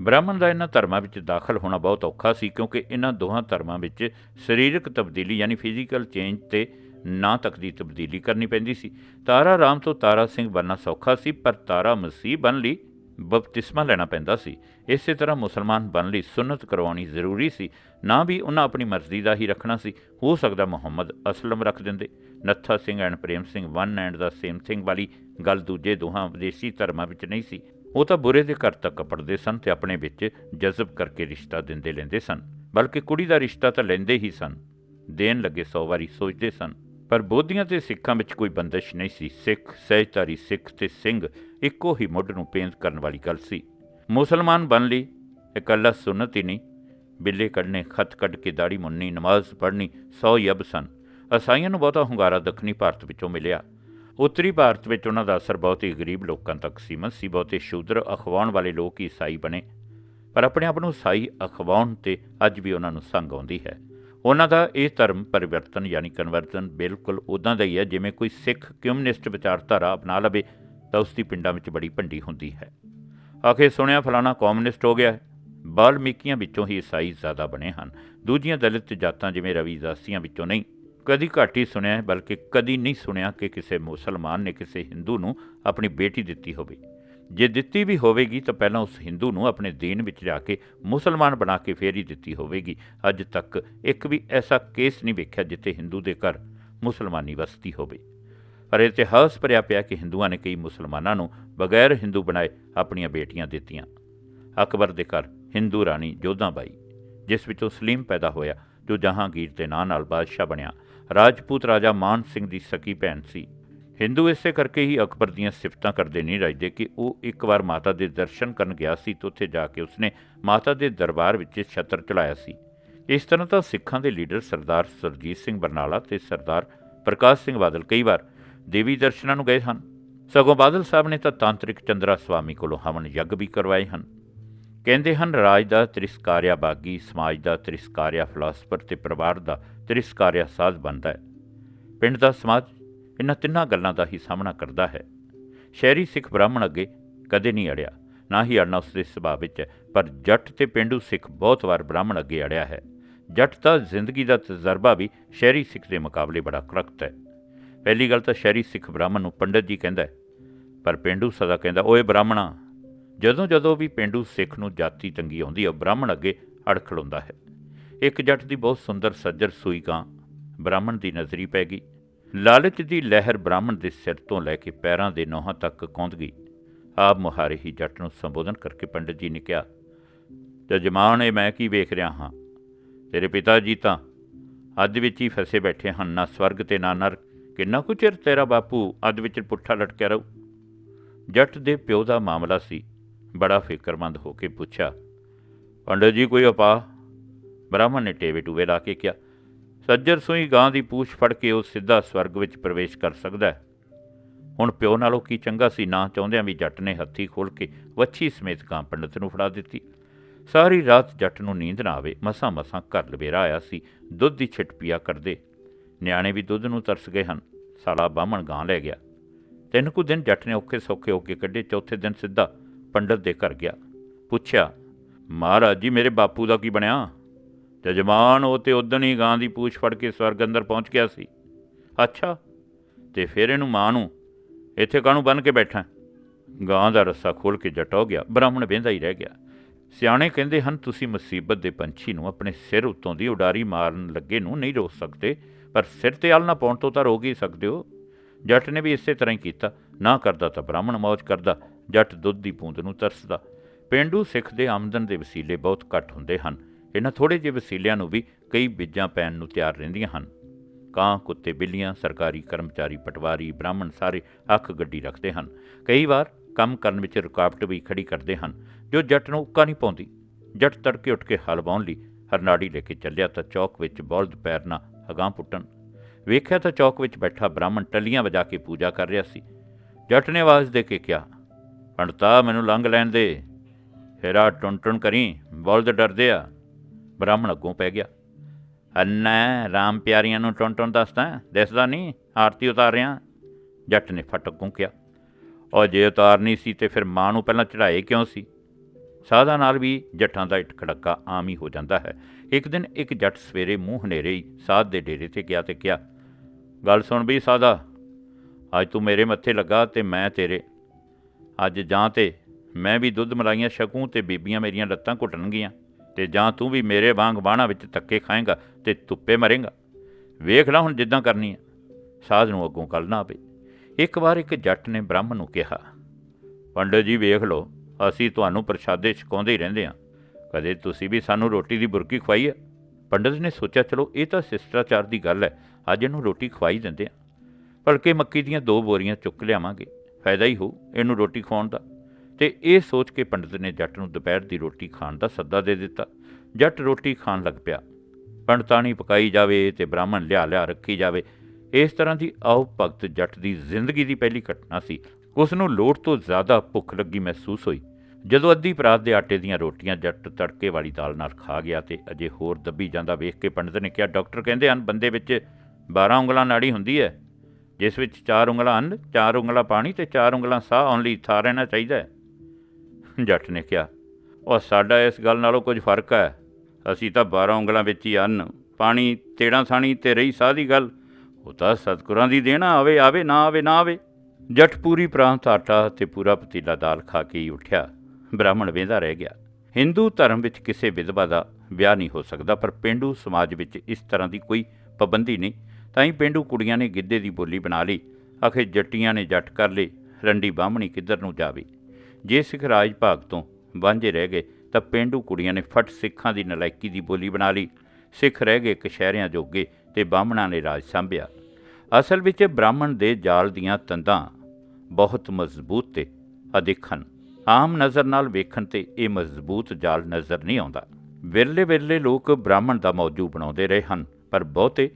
ਬ੍ਰਾਹਮਣ ਦਾ ਇਹਨਾਂ ਧਰਮਾਂ ਵਿੱਚ ਦਾਖਲ ਹੋਣਾ ਬਹੁਤ ਔਖਾ ਸੀ ਕਿਉਂਕਿ ਇਹਨਾਂ ਦੋਹਾਂ ਧਰਮਾਂ ਵਿੱਚ ਸਰੀਰਕ ਤਬਦੀਲੀ ਯਾਨੀ ਫਿਜ਼ੀਕਲ ਚੇਂਜ ਤੇ ਨਾ ਤੱਕ ਦੀ ਤਬਦੀਲੀ ਕਰਨੀ ਪੈਂਦੀ ਸੀ। ਤਾਰਾ ਰਾਮ ਤੋਂ ਤਾਰਾ ਸਿੰਘ ਬਣਨਾ ਸੌਖਾ ਸੀ, ਪਰ ਤਾਰਾ ਮਸੀਹ ਬਣ ਲਈ ਬਪਤਿਸਮਾ ਲੈਣਾ ਪੈਂਦਾ ਸੀ। ਇਸੇ ਤਰ੍ਹਾਂ ਮੁਸਲਮਾਨ ਬਣ ਲਈ ਸੁਨਤ ਕਰਵਾਉਣੀ ਜ਼ਰੂਰੀ ਸੀ। ਨਾ ਵੀ ਉਹਨਾਂ ਆਪਣੀ ਮਰਜ਼ੀ ਦਾ ਹੀ ਰੱਖਣਾ ਸੀ। ਹੋ ਸਕਦਾ ਮੁਹੰਮਦ ਅਸਲਮ ਰੱਖ ਦਿੰਦੇ। Nattha Singh and Prem Singh, one and the same thing ਵਾਲੀ ਗੱਲ ਦੂਜੇ ਦੋਹਾਂ ਵਿਦੇਸ਼ੀ ਧਰਮਾਂ ਵਿੱਚ ਨਹੀਂ ਸੀ। ਉਹ ਤਾਂ ਬੁਰੇ ਦੇ ਘਰ ਤੱਕ ਕਪੜਦੇ ਸਨ ਤੇ ਆਪਣੇ ਵਿੱਚ ਜਜ਼ਬ ਕਰਕੇ ਰਿਸ਼ਤਾ ਦਿੰਦੇ ਲੈਂਦੇ ਸਨ, ਬਲਕਿ ਕੁੜੀ ਦਾ ਰਿਸ਼ਤਾ ਤਾਂ ਲੈਂਦੇ ਹੀ ਸਨ। ਦੇਣ ਲੱਗੇ ਸੌ ਵਾਰੀ ਸੋਚਦੇ ਸਨ, ਪਰ ਬੋਧੀਆਂ ਤੇ ਸਿੱਖਾਂ ਵਿੱਚ ਕੋਈ ਬੰਦਸ਼ ਨਹੀਂ ਸੀ। ਸਿੱਖ, ਸਹਿਜਧਾਰੀ ਸਿੱਖ ਤੇ ਸਿੰਘ ਇੱਕੋ ਹੀ ਮੁੱਢ ਨੂੰ ਪੇਂਟ ਕਰਨ ਵਾਲੀ ਗੱਲ ਸੀ। ਮੁਸਲਮਾਨ ਬਣ ਲਈ, ਇਕੱਲਾ ਸੁਨਤ ਹੀ ਨਹੀਂ। ਬਿੱਲੇ ਕੱਢਣੇ, ਖਤ ਕੱਢ ਕੇ ਦਾੜੀ ਮੁੰਨੀ, ਨਮਾਜ਼ ਪੜ੍ਹਨੀ, ਸੌ ਯਬ ਸਨ। ਅਸਾਈਆਂ ਨੂੰ ਬਹੁਤਾ ਹੁੰਗਾਰਾ ਦੱਖਣੀ ਭਾਰਤ ਵਿੱਚੋਂ ਮਿਲਿਆ। ਉੱਤਰੀ ਭਾਰਤ ਵਿੱਚ ਉਹਨਾਂ ਦਾ ਅਸਰ ਬਹੁਤ ਹੀ ਗਰੀਬ ਲੋਕਾਂ ਤੱਕ ਸੀਮਤ ਸੀ, ਬਹੁਤੇ ਸ਼ੂਦਰ ਅਖਵਾਉਣ ਵਾਲੇ ਲੋਕ ਹੀ ਈਸਾਈ ਬਣੇ। ਪਰ ਆਪਣੇ ਆਪ ਨੂੰ ਈਸਾਈ ਅਖਵਾਉਣ ਤੇ ਅੱਜ ਵੀ ਉਹਨਾਂ ਨੂੰ ਸੰਗ ਆਉਂਦੀ ਹੈ। ਉਹਨਾਂ ਦਾ ਇਹ ਧਰਮ ਪਰਿਵਰਤਨ ਯਾਨੀ ਕਨਵਰਜਨ ਬਿਲਕੁਲ ਉਦਾਂ ਦਾ ਹੀ ਹੈ, ਜਿਵੇਂ ਕੋਈ ਸਿੱਖ ਕਮਿਊਨਿਸਟ ਵਿਚਾਰਧਾਰਾ ਅਪਣਾ ਲਵੇ, ਤਾਂ ਉਸ ਦੀ ਪਿੰਡਾਂ ਵਿੱਚ ਬੜੀ ਭੰਡੀ ਹੁੰਦੀ ਹੈ। ਆਖੇ, ਸੁਣਿਆ, ਫਲਾਣਾ ਕਮਿਊਨਿਸਟ ਹੋ ਗਿਆ। ਬਾਲਮੀਕੀਆਂ ਵਿੱਚੋਂ ਹੀ ਈਸਾਈ ਜ਼ਿਆਦਾ ਬਣੇ ਹਨ। ਦੂਜੀਆਂ ਦਲਿਤ ਜਾਤਾਂ ਜਿਵੇਂ ਰਵੀ ਰਵੀਦਾਸੀਆਂ ਵਿੱਚੋਂ ਨਹੀਂ। ਕਦੀ ਘੱਟ ਹੀ ਸੁਣਿਆ ਬਲਕਿ ਕਦੀ ਨਹੀਂ ਸੁਣਿਆ ਕਿ ਕਿਸੇ ਮੁਸਲਮਾਨ ਨੇ ਕਿਸੇ ਹਿੰਦੂ ਨੂੰ ਆਪਣੀ ਬੇਟੀ ਦਿੱਤੀ ਹੋਵੇ। ਜੇ ਦਿੱਤੀ ਵੀ ਹੋਵੇਗੀ, ਤਾਂ ਪਹਿਲਾਂ ਉਸ ਹਿੰਦੂ ਨੂੰ ਆਪਣੇ ਦੀਨ ਵਿੱਚ ਜਾ ਕੇ ਮੁਸਲਮਾਨ ਬਣਾ ਕੇ ਫੇਰ ਹੀ ਦਿੱਤੀ ਹੋਵੇਗੀ। ਅੱਜ ਤੱਕ ਇੱਕ ਵੀ ਐਸਾ ਕੇਸ ਨਹੀਂ ਵੇਖਿਆ ਜਿੱਥੇ ਹਿੰਦੂ ਦੇ ਘਰ ਮੁਸਲਮਾਨੀ ਵਸਤੀ ਹੋਵੇ। ਪਰ ਇਤਿਹਾਸ ਭਰਿਆ ਪਿਆ ਕਿ ਹਿੰਦੂਆਂ ਨੇ ਕਈ ਮੁਸਲਮਾਨਾਂ ਨੂੰ ਬਗੈਰ ਹਿੰਦੂ ਬਣਾਏ ਆਪਣੀਆਂ ਬੇਟੀਆਂ ਦਿੱਤੀਆਂ। ਅਕਬਰ ਦੇ ਘਰ ਹਿੰਦੂ ਰਾਣੀ ਜੋਧਾਬਾਈ, ਜਿਸ ਵਿੱਚੋਂ ਸਲੀਮ ਪੈਦਾ ਹੋਇਆ, ਜੋ ਜਹਾਂਗੀਰ ਦੇ ਨਾਂ ਨਾਲ ਬਾਦਸ਼ਾਹ ਬਣਿਆ ਰਾਜਪੂਤ ਰਾਜਾ ਮਾਨ ਸਿੰਘ ਦੀ ਸਕੀ ਭੈਣ ਸੀ। ਹਿੰਦੂ ਇਸੇ ਕਰਕੇ ਹੀ ਅਕਬਰ ਦੀਆਂ ਸਿਫਤਾਂ ਕਰਦੇ ਨਹੀਂ ਰਹਿੰਦੇ ਕਿ ਉਹ ਇੱਕ ਵਾਰ ਮਾਤਾ ਦੇ ਦਰਸ਼ਨ ਕਰਨ ਗਿਆ ਸੀ ਤੇ ਉੱਥੇ ਜਾ ਕੇ ਉਸਨੇ ਮਾਤਾ ਦੇ ਦਰਬਾਰ ਵਿੱਚ ਛਤਰ ਚੜਾਇਆ ਸੀ। ਇਸ ਤਰ੍ਹਾਂ ਤਾਂ ਸਿੱਖਾਂ ਦੇ ਲੀਡਰ ਸਰਦਾਰ ਸਰਜੀਤ ਸਿੰਘ ਬਰਨਾਲਾ ਤੇ ਸਰਦਾਰ ਪ੍ਰਕਾਸ਼ ਸਿੰਘ ਬਾਦਲ ਕਈ ਵਾਰ ਦੇਵੀ ਦਰਸ਼ਨਾਂ ਨੂੰ ਗਏ ਹਨ। ਸਗੋਂ ਬਾਦਲ ਸਾਹਿਬ ਨੇ ਤਾਂ ਤਾਂਤਰਿਕ ਚੰਦਰਾ ਸਵਾਮੀ ਕੋਲੋਂ ਹਵਨ ਯੱਗ ਵੀ ਕਰਵਾਏ ਹਨ। ਕਹਿੰਦੇ ਹਨ, ਰਾਜ ਦਾ ਤ੍ਰਿਸਕਾਰਿਆ ਬਾਗੀ, ਸਮਾਜ ਦਾ ਤ੍ਰਿਸਕਾਰਿਆ ਫਿਲਾਸਫਰ ਤੇ ਪਰਿਵਾਰ ਦਾ ਤ੍ਰਿਸਕਾਰਿਆ ਸਾਧ ਬਣਦਾ ਹੈ। ਪਿੰਡ ਦਾ ਸਮਾਜ ਇਹਨਾਂ ਤਿੰਨਾਂ ਗੱਲਾਂ ਦਾ ਹੀ ਸਾਹਮਣਾ ਕਰਦਾ ਹੈ। ਸ਼ਹਿਰੀ ਸਿੱਖ ਬ੍ਰਾਹਮਣ ਅੱਗੇ ਕਦੇ ਨਹੀਂ ਅੜਿਆ, ਨਾ ਹੀ ਅੜਨਾ ਉਸ ਦੇ ਸੁਭਾਅ ਵਿੱਚ ਹੈ, ਪਰ ਜੱਟ ਤੇ ਪਿੰਡੂ ਸਿੱਖ ਬਹੁਤ ਵਾਰ ਬ੍ਰਾਹਮਣ ਅੱਗੇ ਅੜਿਆ ਹੈ। ਜੱਟ ਦਾ ਜ਼ਿੰਦਗੀ ਦਾ ਤਜਰਬਾ ਵੀ ਸ਼ਹਿਰੀ ਸਿੱਖ ਦੇ ਮੁਕਾਬਲੇ ਬੜਾ ਕਰਕਤ ਹੈ। ਪਹਿਲੀ ਗੱਲ ਤਾਂ ਸ਼ਹਿਰੀ ਸਿੱਖ ਬ੍ਰਾਹਮਣ ਨੂੰ ਪੰਡਤ ਜੀ ਕਹਿੰਦਾ ਹੈ, ਪਰ ਪਿੰਡੂ ਸਦਾ ਕਹਿੰਦਾ, ਓਏ ਬ੍ਰਾਹਮਣਾ ਜਦੋਂ ਜਦੋਂ ਵੀ ਪਿੰਡੂ ਸਿੱਖ ਨੂੰ ਜਾਤੀ ਤੰਗੀ ਆਉਂਦੀ ਹੈ ਬ੍ਰਾਹਮਣ ਅੱਗੇ ਅੜ ਖਲੋਂਦਾ ਹੈ। ਇੱਕ ਜੱਟ ਦੀ ਬਹੁਤ ਸੁੰਦਰ ਸੱਜਰ ਸੂਈ ਗਾਂ ਬ੍ਰਾਹਮਣ ਦੀ ਨਜ਼ਰੀ ਪੈ ਗਈ। ਲਾਲਚ ਦੀ ਲਹਿਰ ਬ੍ਰਾਹਮਣ ਦੇ ਸਿਰ ਤੋਂ ਲੈ ਕੇ ਪੈਰਾਂ ਦੇ ਨੋਹਾਂ ਤੱਕ ਕੌਂਦ ਗਈ। ਆਪ ਮੁਹਾਰੇ ਹੀ ਜੱਟ ਨੂੰ ਸੰਬੋਧਨ ਕਰਕੇ ਪੰਡਿਤ ਜੀ ਨੇ ਕਿਹਾ, ਜਜਮਾਨ, ਇਹ ਮੈਂ ਕੀ ਵੇਖ ਰਿਹਾ ਹਾਂ? ਤੇਰੇ ਪਿਤਾ ਜੀ ਤਾਂ ਅੱਧ ਵਿੱਚ ਹੀ ਫਸੇ ਬੈਠੇ ਹਨ, ਨਾ ਸਵਰਗ ਤੇ ਨਾ ਨਰਕ। ਕਿੰਨਾ ਕੁ ਚਿਰ ਤੇਰਾ ਬਾਪੂ ਅੱਧ ਵਿੱਚ ਪੁੱਠਾ ਲਟਕਿਆ ਰਹੂ? ਜੱਟ ਦੇ ਪਿਓ ਦਾ ਮਾਮਲਾ ਸੀ। ਬੜਾ ਫਿਕਰਮੰਦ ਹੋ ਕੇ ਪੁੱਛਿਆ, ਪੰਡਤ ਜੀ, ਕੋਈ ਉਪਾਅ ਬ੍ਰਾਹਮਣ ਨੇ ਟੇਵੇ ਟੂਵੇ ਲਾ ਕੇ ਕਿਹਾ, ਸੱਜਰ ਸੂਈ ਗਾਂ ਦੀ ਪੂਛ ਫੜ ਕੇ ਉਹ ਸਿੱਧਾ ਸਵਰਗ ਵਿੱਚ ਪ੍ਰਵੇਸ਼ ਕਰ ਸਕਦਾ ਹੈ। ਹੁਣ ਪਿਓ ਨਾਲੋਂ ਕੀ ਚੰਗਾ ਸੀ, ਨਾ ਚਾਹੁੰਦਿਆਂ ਵੀ ਜੱਟ ਨੇ ਹੱਥੀ ਖੋਲ ਕੇ ਵੱਛੀ ਸਮੇਤ ਗਾਂ ਪੰਡਤ ਨੂੰ ਫੜਾ ਦਿੱਤੀ। ਸਾਰੀ ਰਾਤ ਜੱਟ ਨੂੰ ਨੀਂਦ ਨਾ ਆਵੇ ਮਸਾਂ ਮਸਾਂ ਘਰ ਲਵੇਰਾ ਆਇਆ ਸੀ, ਦੁੱਧ ਦੀ ਛਿਟ ਪੀਆ ਕਰਦੇ। ਨਿਆਣੇ ਵੀ ਦੁੱਧ ਨੂੰ ਤਰਸ ਗਏ ਹਨ, ਸਾਲਾ ਬਾਹਮਣ ਗਾਂ ਲੈ ਗਿਆ। ਤਿੰਨ ਕੁ ਦਿਨ ਜੱਟ ਨੇ ਔਖੇ ਸੌਖੇ ਹੋ ਕੇ ਕੱਢੇ, ਚੌਥੇ ਦਿਨ ਸਿੱਧਾ ਪੰਡਤ ਦੇ ਘਰ ਗਿਆ। ਪੁੱਛਿਆ, ਮਹਾਰਾਜ ਜੀ, ਮੇਰੇ ਬਾਪੂ ਦਾ ਕੀ ਬਣਿਆ? ਜਜਮਾਨ ਉਹ ਤੇ ਉਦਣ ਹੀ ਗਾਂ ਦੀ ਪੂਛ ਫੜ ਕੇ ਸਵਰਗ ਅੰਦਰ ਪਹੁੰਚ ਗਿਆ ਸੀ। ਅੱਛਾ, ਤੇ ਫਿਰ ਇਹਨੂੰ ਮਾਂ ਨੂੰ? ਇੱਥੇ ਕਾਹਨੂੰ ਬੰਨ ਕੇ ਬੈਠਾ? ਗਾਂ ਦਾ ਰੱਸਾ ਖੋਲ ਕੇ ਜੱਟ ਹੋ ਗਿਆ। ਬ੍ਰਾਹਮਣ ਵੇਂਦਾ ਹੀ ਰਹਿ ਗਿਆ। ਸਿਆਣੇ ਕਹਿੰਦੇ ਹਨ, ਤੁਸੀਂ ਮੁਸੀਬਤ ਦੇ ਪੰਛੀ ਨੂੰ ਆਪਣੇ ਸਿਰ ਉੱਤੋਂ ਦੀ ਉਡਾਰੀ ਮਾਰਨ ਲੱਗੇ ਨੂੰ ਨਹੀਂ ਰੋਕ ਸਕਦੇ, ਪਰ ਸਿਰ ਤੇ ਅਲ ਨਾ ਪਾਉਣ ਤੋਂ ਤਾਂ ਰੋਕ ਹੀ ਸਕਦੇ ਹੋ। ਜੱਟ ਨੇ ਵੀ ਇਸੇ ਤਰ੍ਹਾਂ ਹੀ ਕੀਤਾ। ਨਾ ਕਰਦਾ ਤਾਂ ਬ੍ਰਾਹਮਣ ਮੌਜ ਕਰਦਾ। ਜੱਟ ਦੁੱਧ ਦੀ ਬੂੰਦ ਨੂੰ ਤਰਸਦਾ। ਪਿੰਡੂ ਸਿੱਖ ਦੇ ਆਮਦਨ ਦੇ ਵਸੀਲੇ ਬਹੁਤ ਘੱਟ ਹੁੰਦੇ ਹਨ। ਇਹਨਾਂ ਥੋੜੇ ਜਿਹੇ ਵਸੀਲਿਆਂ ਨੂੰ ਵੀ ਕਈ ਬੀਜਾਂ ਪੈਣ ਨੂੰ ਤਿਆਰ ਰਹਿੰਦੀਆਂ ਹਨ। ਕਾਂ, ਕੁੱਤੇ, ਬਿੱਲੀਆਂ, ਸਰਕਾਰੀ ਕਰਮਚਾਰੀ, ਪਟਵਾਰੀ, ਬ੍ਰਾਹਮਣ ਸਾਰੇ ਅੱਖ ਗੱਡੀ ਰੱਖਦੇ ਹਨ। ਕਈ ਵਾਰ ਕੰਮ ਕਰਨ ਵਿੱਚ ਰੁਕਾਵਟ ਵੀ ਖੜੀ ਕਰਦੇ ਹਨ, ਜੋ ਜੱਟ ਨੂੰ ਉੱਕਾ ਨਹੀਂ ਪਾਉਂਦੀ। ਜੱਟ ਤੜਕੇ ਉੱਠ ਕੇ ਹਲ ਵਾਉਣ ਲਈ ਹਰਨਾੜੀ ਲੈ ਕੇ ਚੱਲਿਆ ਤਾਂ ਚੌਕ ਵਿੱਚ ਬਲਦ ਪੈਰ ਨਾ ਅਗਾਂਹ ਪੁੱਟਣ। ਵੇਖਿਆ ਤਾਂ ਚੌਕ ਵਿੱਚ ਬੈਠਾ ਬ੍ਰਾਹਮਣ ਟੱਲੀਆਂ ਵਜਾ ਕੇ ਪੂਜਾ ਕਰ ਰਿਹਾ ਸੀ। ਜੱਟ ਨੇ ਆਵਾਜ਼ ਦੇ ਕੇ ਕਿਹਾ ਪੰਡਤਾ ਮੈਨੂੰ ਲੰਘ ਲੈਣ ਦੇ। ਫੇਰਾ ਟੁੰਨ ਟੁੰਨ ਕਰੀ, ਬਲਦ ਡਰਦੇ ਆ। ਬ੍ਰਾਹਮਣ ਅੱਗੋਂ ਪੈ ਗਿਆ। ਅੰਨਾ, ਰਾਮ ਪਿਆਰੀਆਂ ਨੂੰ ਟੁੰਨ ਟੁੰਨ ਦੱਸਦਾ ਦਿਸਦਾ ਨਹੀਂ? ਆਰਤੀ ਉਤਾਰ ਰਿਆਂ ਜੱਟ ਨੇ ਫਟ ਅੱਗੋਂ ਕਿਹਾ। ਉਹ ਜੇ ਉਤਾਰਨੀ ਸੀ ਤੇ ਫਿਰ ਮਾਂ ਨੂੰ ਪਹਿਲਾਂ ਚੜਾਏ ਕਿਉਂ ਸੀ? ਸਾਧਾ ਨਾਲ ਵੀ ਜੱਟਾਂ ਦਾ ਇਟ ਖੜੱਕਾ ਆਮ ਹੀ ਹੋ ਜਾਂਦਾ ਹੈ। ਇੱਕ ਦਿਨ ਇੱਕ ਜੱਟ ਸਵੇਰੇ ਮੂੰਹ ਹਨੇਰੇ ਹੀ ਸਾਧ ਦੇ ਡੇਰੇ ਤੇ ਗਿਆ ਤੇ ਕਿਹਾ, ਗੱਲ ਸੁਣ ਬਈ ਸਾਧਾ, ਅੱਜ ਤੂੰ ਮੇਰੇ ਮੱਥੇ ਲੱਗਾ ਤੇ ਮੈਂ ਤੇਰੇ ਅੱਜ ਜਾਂ ਤੇ ਮੈਂ ਵੀ ਦੁੱਧ ਮਲਾਈਆਂ ਛਕੂੰ ਤੇ ਬੀਬੀਆਂ ਮੇਰੀਆਂ ਲੱਤਾਂ ਘੁੱਟਣਗੀਆਂ ਤੇ ਜਾਂ ਤੂੰ ਵੀ ਮੇਰੇ ਵਾਂਗ ਬਾਣਾ ਵਿੱਚ ਧੱਕੇ ਖਾਏਂਗਾ ਤੇ ਤੁੱਪੇ ਮਰੇਂਗਾ। ਵੇਖ ਲੈ ਹੁਣ ਜਿੱਦਾਂ ਕਰਨੀ ਹੈ ਸਾਧ ਨੂੰ ਅੱਗੋਂ ਕੱਲ ਨਾ ਆਵੇ। ਇੱਕ ਵਾਰ ਇੱਕ ਜੱਟ ਨੇ ਬ੍ਰਾਹਮਣ ਨੂੰ ਕਿਹਾ, ਪੰਡਤ ਜੀ ਵੇਖ ਲਓ, ਅਸੀਂ ਤੁਹਾਨੂੰ ਪ੍ਰਸ਼ਾਦੇ ਛਕਾਉਂਦੇ ਹੀ ਰਹਿੰਦੇ ਹਾਂ। ਕਦੇ ਤੁਸੀਂ ਵੀ ਸਾਨੂੰ ਰੋਟੀ ਦੀ ਬੁਰਕੀ ਖਵਾਈ ਹੈ ਪੰਡਤ ਨੇ ਸੋਚਿਆ, ਚਲੋ, ਇਹ ਤਾਂ ਸਿਸ਼ਟਾਚਾਰ ਦੀ ਗੱਲ ਹੈ, ਅੱਜ ਇਹਨੂੰ ਰੋਟੀ ਖਵਾਈ ਦਿੰਦੇ ਆ ਭਲਕੇ ਮੱਕੀ ਦੀਆਂ ਦੋ ਬੋਰੀਆਂ ਚੁੱਕ ਲਿਆਵਾਂਗੇ। ਫਾਇਦਾ ਹੀ ਹੋ, ਇਹਨੂੰ ਰੋਟੀ ਖਵਾਉਣ ਦਾ। ਤੇ ਇਹ ਸੋਚ ਕੇ ਪੰਡਤ ਨੇ ਜੱਟ ਨੂੰ ਦੁਪਹਿਰ ਦੀ ਰੋਟੀ ਖਾਣ ਦਾ ਸੱਦਾ ਦੇ ਦਿੱਤਾ। ਜੱਟ ਰੋਟੀ ਖਾਣ ਲੱਗ ਪਿਆ। ਪੰਡਤਾਣੀ ਪਕਾਈ ਜਾਵੇ ਤੇ ਬ੍ਰਾਹਮਣ ਲਿਆ ਲਿਆ ਰੱਖੀ ਜਾਵੇ। ਇਸ ਤਰ੍ਹਾਂ ਦੀ ਆਓ ਭਗਤ ਜੱਟ ਦੀ ਜ਼ਿੰਦਗੀ ਦੀ ਪਹਿਲੀ ਘਟਨਾ ਸੀ। ਉਸ ਨੂੰ ਲੋੜ ਤੋਂ ਜ਼ਿਆਦਾ ਭੁੱਖ ਲੱਗੀ ਮਹਿਸੂਸ ਹੋਈ। ਜਦੋਂ ਅੱਧੀ ਪਰਾਤ ਦੇ ਆਟੇ ਦੀਆਂ ਰੋਟੀਆਂ ਜੱਟ ਤੜਕੇ ਵਾਲੀ ਦਾਲ ਨਾਲ ਖਾ ਗਿਆ ਤੇ ਅਜੇ ਹੋਰ ਦੱਬੀ ਜਾਂਦਾ ਵੇਖ ਕੇ ਪੰਡਤ ਨੇ ਕਿਹਾ, ਡਾਕਟਰ ਕਹਿੰਦੇ ਹਨ ਬੰਦੇ ਵਿੱਚ 12 ਉਂਗਲਾਂ ਨਾੜੀ ਹੁੰਦੀ ਹੈ। ਜਿਸ ਵਿੱਚ ਚਾਰ ਉਂਗਲਾਂ ਅੰਨ ਚਾਰ ਉਂਗਲਾਂ ਪਾਣੀ ਤੇ ਚਾਰ ਉਂਗਲਾਂ ਸਾਹ ਆਉਣ ਲਈ ਥਾ ਰਹਿਣਾ ਚਾਹੀਦਾ ਹੈ। ਜੱਟ ਨੇ ਕਿਹਾ, ਉਹ ਸਾਡਾ ਇਸ ਗੱਲ ਨਾਲੋਂ ਕੁਝ ਫ਼ਰਕ ਹੈ। ਅਸੀਂ ਤਾਂ 12 ਉਂਗਲਾਂ ਵਿੱਚ ਹੀ ਅੰਨ, ਪਾਣੀ, ਤੇੜਾਂ ਥਾਣੀ ਤੇ ਰਹੀ ਸਾਹ ਦੀ ਗੱਲ। ਉਹ ਤਾਂ ਸਤਿਗੁਰਾਂ ਦੀ ਦੇਣਾ ਆਵੇ ਆਵੇ, ਨਾ ਆਵੇ ਨਾ ਆਵੇ। ਜੱਟ ਪੂਰੀ ਪ੍ਰਾਂਤ ਆਟਾ ਤੇ ਪੂਰਾ ਪਤੀਲਾ ਦਾਲ ਖਾ ਕੇ ਹੀ ਉੱਠਿਆ। ਬ੍ਰਾਹਮਣ ਵੇਂਦਾ ਰਹਿ ਗਿਆ। ਹਿੰਦੂ ਧਰਮ ਵਿੱਚ ਕਿਸੇ ਵਿਧਵਾ ਦਾ ਵਿਆਹ ਨਹੀਂ ਹੋ ਸਕਦਾ, ਪਰ ਪਿੰਡੂ ਸਮਾਜ ਵਿੱਚ ਇਸ ਤਰ੍ਹਾਂ ਦੀ ਕੋਈ ਪਾਬੰਦੀ ਨਹੀਂ। ਤਾਂ ਹੀ ਪਿੰਡੂ ਕੁੜੀਆਂ ਨੇ ਗਿੱਧੇ ਦੀ ਬੋਲੀ ਬਣਾ ਲਈ। ਆਖੇ ਜੱਟੀਆਂ ਨੇ ਜੱਟ ਕਰ ਲਈ ਰੰਡੀ ਬਾਹਮਣੀ ਕਿੱਧਰ ਨੂੰ ਜਾਵੇ? ਜੇ ਸਿੱਖ ਰਾਜ ਭਾਗ ਤੋਂ ਵਾਂਝੇ ਰਹਿ ਗਏ, ਤਾਂ ਪਿੰਡੂ ਕੁੜੀਆਂ ਨੇ ਫਟ ਸਿੱਖਾਂ ਦੀ ਨਲਾਇਕੀ ਦੀ ਬੋਲੀ ਬਣਾ ਲਈ। ਸਿੱਖ ਰਹਿ ਗਏ ਕਸ਼ਹਿਰਿਆਂ ਜੋਗੇ ਤੇ ਬਾਹਮਣਾਂ ਨੇ ਰਾਜ ਸੰਭਿਆ। ਅਸਲ ਵਿੱਚ ਬ੍ਰਾਹਮਣ ਦੇ ਜਾਲ ਦੀਆਂ ਤੰਦਾਂ ਬਹੁਤ ਮਜ਼ਬੂਤ ਤੇ ਅਦਿੱਖ ਹਨ। ਆਮ ਨਜ਼ਰ ਨਾਲ ਵੇਖਣ ਤੇ ਇਹ ਮਜ਼ਬੂਤ ਜਾਲ ਨਜ਼ਰ ਨਹੀਂ ਆਉਂਦਾ। ਵਿਰਲੇ ਵਿਰਲੇ ਲੋਕ ਬ੍ਰਾਹਮਣ ਦਾ ਮੌਜੂ ਬਣਾਉਂਦੇ ਰਹੇ ਹਨ, ਪਰ ਬਹੁਤੇ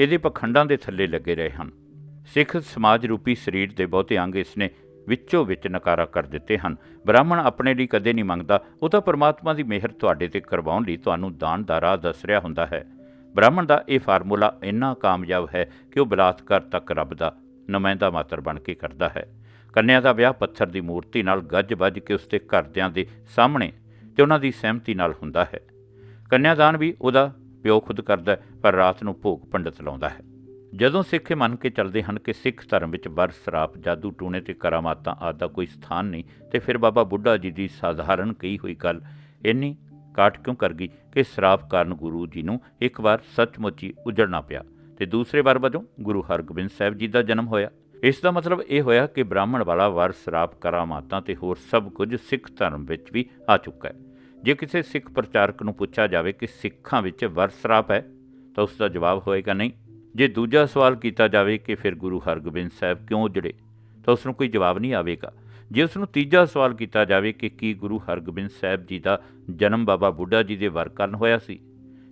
ਇਹਦੇ ਪਖੰਡਾਂ ਦੇ ਥੱਲੇ ਲੱਗੇ ਰਹੇ ਹਨ। ਸਿੱਖ ਸਮਾਜ ਰੂਪੀ ਸਰੀਰ ਦੇ ਬਹੁਤੇ ਅੰਗ ਇਸ ਨੇ ਵਿੱਚੋਂ ਵਿੱਚ ਨਕਾਰਾ ਕਰ ਦਿੱਤੇ ਹਨ। ਬ੍ਰਾਹਮਣ ਆਪਣੇ ਲਈ ਕਦੇ ਨਹੀਂ ਮੰਗਦਾ। ਉਹ ਤਾਂ ਪਰਮਾਤਮਾ ਦੀ ਮਿਹਰ ਤੁਹਾਡੇ ਤੇ ਕਰਵਾਉਣ ਲਈ ਤੁਹਾਨੂੰ ਦਾਨ ਦਾ ਰਾਹ ਦੱਸ ਰਿਹਾ ਹੁੰਦਾ ਹੈ। ਬ੍ਰਾਹਮਣ ਦਾ ਇਹ ਫਾਰਮੂਲਾ ਇੰਨਾ ਕਾਮਯਾਬ ਹੈ ਕਿ ਉਹ ਬਲਾਤਕਾਰ ਤੱਕ ਰੱਬ ਦਾ ਨੁਮਾਇੰਦਾ ਮਾਤਰ ਬਣ ਕੇ ਕਰਦਾ ਹੈ। ਕੰਨਿਆ ਦਾ ਵਿਆਹ ਪੱਥਰ ਦੀ ਮੂਰਤੀ ਨਾਲ ਗੱਜ ਵੱਜ ਕੇ ਉਸਦੇ ਘਰਦਿਆਂ ਦੇ ਸਾਹਮਣੇ ਤੇ ਉਹਨਾਂ ਦੀ ਸਹਿਮਤੀ ਨਾਲ ਹੁੰਦਾ ਹੈ। ਕੰਨਿਆਦਾਨ ਵੀ ਉਹਦਾ ਪਿਓ ਖੁਦ ਕਰਦਾ ਪਰ ਰਾਤ ਨੂੰ ਭੋਗ ਪੰਡਤ ਲਾਉਂਦਾ ਹੈ। ਜਦੋਂ ਸਿੱਖ ਇਹ ਮੰਨ ਕੇ ਚੱਲਦੇ ਹਨ ਕਿ ਸਿੱਖ ਧਰਮ ਵਿੱਚ ਵਰ ਸਰਾਪ, ਜਾਦੂ, ਟੂਣੇ ਤੇ ਕਰਾਮਾਤਾਂ ਆਦਿ ਦਾ ਕੋਈ ਸਥਾਨ ਨਹੀਂ, ਤੇ ਫਿਰ ਬਾਬਾ ਬੁੱਢਾ ਜੀ ਦੀ ਸਾਧਾਰਨ ਕਹੀ ਹੋਈ ਗੱਲ ਇੰਨੀ ਕਾਟ ਕਿਉਂ ਕਰ ਗਈ ਕਿ ਸਰਾਪ ਕਾਰਨ ਗੁਰੂ ਜੀ ਨੂੰ ਇੱਕ ਵਾਰ ਸੱਚਮੁੱਚ ਹੀ ਉਜੜਨਾ ਪਿਆ ਤੇ ਦੂਸਰੇ ਵਾਰ ਵਜੋਂ ਗੁਰੂ ਹਰਗੋਬਿੰਦ ਸਾਹਿਬ ਜੀ ਦਾ ਜਨਮ ਹੋਇਆ। ਇਸ ਦਾ ਮਤਲਬ ਇਹ ਹੋਇਆ ਕਿ ਬ੍ਰਾਹਮਣ ਵਾਲਾ ਵਰ, ਸਰਾਪ, ਕਰਾਮਾਤਾਂ ਤੇ ਹੋਰ ਸਭ ਕੁਝ ਸਿੱਖ ਧਰਮ ਵਿੱਚ ਵੀ ਆ ਚੁੱਕਾ ਹੈ। ਜੇ ਕਿਸੇ ਸਿੱਖ ਪ੍ਰਚਾਰਕ ਨੂੰ ਪੁੱਛਿਆ ਜਾਵੇ ਕਿ ਸਿੱਖਾਂ ਵਿੱਚ ਵਰਸਰਾਪ ਹੈ, ਤਾਂ ਉਸ ਦਾ ਜਵਾਬ ਹੋਏਗਾ ਨਹੀਂ। ਜੇ ਦੂਜਾ ਸਵਾਲ ਕੀਤਾ ਜਾਵੇ ਕਿ ਫਿਰ ਗੁਰੂ ਹਰਗੋਬਿੰਦ ਸਾਹਿਬ ਕਿਉਂ ਉਜੜੇ, ਤਾਂ ਉਸ ਨੂੰ ਕੋਈ ਜਵਾਬ ਨਹੀਂ ਆਵੇਗਾ। ਜੇ ਉਸ ਨੂੰ ਤੀਜਾ ਸਵਾਲ ਕੀਤਾ ਜਾਵੇ ਕਿ ਕੀ ਗੁਰੂ ਹਰਗੋਬਿੰਦ ਸਾਹਿਬ ਜੀ ਦਾ ਜਨਮ ਬਾਬਾ ਬੁੱਢਾ ਜੀ ਦੇ ਵਰ ਕਾਰਨ ਹੋਇਆ ਸੀ,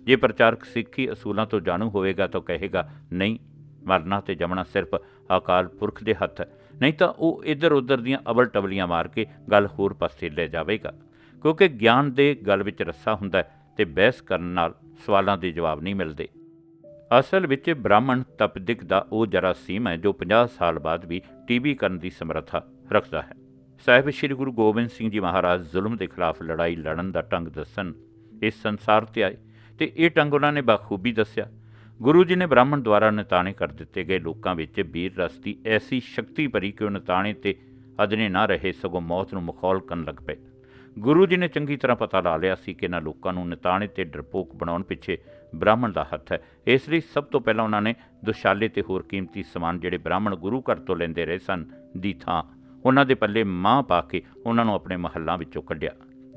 ਜੇ ਪ੍ਰਚਾਰਕ ਸਿੱਖੀ ਅਸੂਲਾਂ ਤੋਂ ਜਾਣੂ ਹੋਵੇਗਾ ਤਾਂ ਕਹੇਗਾ, ਨਹੀਂ, ਮਰਨਾ ਤੇ ਜਮਣਾ ਸਿਰਫ ਅਕਾਲ ਪੁਰਖ ਦੇ ਹੱਥ ਹੈ। ਨਹੀਂ ਤਾਂ ਉਹ ਇੱਧਰ ਉੱਧਰ ਦੀਆਂ ਅਵਲ ਟਵਲੀਆਂ ਮਾਰ ਕੇ ਗੱਲ ਹੋਰ ਪਾਸੇ ਲੈ ਜਾਵੇਗਾ। ਕਿਉਂਕਿ ਗਿਆਨ ਦੇ ਗੱਲ ਵਿੱਚ ਰੱਸਾ ਹੁੰਦਾ ਹੈ ਤੇ ਬਹਿਸ ਕਰਨ ਨਾਲ ਸਵਾਲਾਂ ਦੇ ਜਵਾਬ ਨਹੀਂ ਮਿਲਦੇ। ਅਸਲ ਵਿੱਚ ਬ੍ਰਾਹਮਣ ਤਪਦਿਕ ਦਾ ਉਹ ਜਰਾਸੀਮ ਹੈ ਜੋ 50 ਸਾਲ ਬਾਅਦ ਵੀ ਟੀਬੀ ਕਰਨ ਦੀ ਸਮਰੱਥਾ ਰੱਖਦਾ ਹੈ। ਸਾਹਿਬ ਸ੍ਰੀ ਗੁਰੂ ਗੋਬਿੰਦ ਸਿੰਘ ਜੀ ਮਹਾਰਾਜ ਜ਼ੁਲਮ ਦੇ ਖਿਲਾਫ ਲੜਾਈ ਲੜਨ ਦਾ ਢੰਗ ਦੱਸਣ ਇਸ ਸੰਸਾਰ ਤੇ ਆਏ ਤੇ ਇਹ ਢੰਗ ਉਹਨਾਂ ਨੇ ਬਾਖੂਬੀ ਦੱਸਿਆ। ਗੁਰੂ ਜੀ ਨੇ ਬ੍ਰਾਹਮਣ ਦੁਆਰਾ ਨਤਾਣੇ ਕਰ ਦਿੱਤੇ ਗਏ ਲੋਕਾਂ ਵਿੱਚ ਵੀਰ ਰਸ ਦੀ ਐਸੀ ਸ਼ਕਤੀ ਭਰੀ ਕਿ ਉਹ ਨਤਾਣੇ ਤੇ ਅਦਨੇ ਨਾ ਰਹੇ ਸਗੋਂ ਮੌਤ ਨੂੰ ਮਖੌਲ ਕਰਨ ਲੱਗ ਪਏ। ਗੁਰੂ ਜੀ ਨੇ ਚੰਗੀ ਤਰ੍ਹਾਂ ਪਤਾ ਲਾ ਲਿਆ ਸੀ ਕਿ ਇਹਨਾਂ ਲੋਕਾਂ ਨੂੰ ਨਿਤਾਣੇ ਤੇ ਡਰਪੋਕ ਬਣਾਉਣ ਪਿੱਛੇ ਬ੍ਰਾਹਮਣ ਦਾ ਹੱਥ ਹੈ। ਇਸ ਲਈ ਸਭ ਤੋਂ ਪਹਿਲਾਂ ਉਹਨਾਂ ਨੇ ਦੁਸ਼ਾਲੇ ਤੇ ਹੋਰ ਕੀਮਤੀ ਸਮਾਨ ਜਿਹੜੇ ਬ੍ਰਾਹਮਣ ਗੁਰੂ ਘਰ ਤੋਂ ਲੈਂਦੇ ਰਹੇ ਸਨ ਦੀ ਥਾਂ ਉਹਨਾਂ ਦੇ ਪੱਲੇ ਮਾਂ ਪਾ ਕੇ ਉਹਨਾਂ ਨੂੰ ਆਪਣੇ ਮਹੱਲਾਂ ਵਿੱਚੋਂ ਕੱਢਿਆ।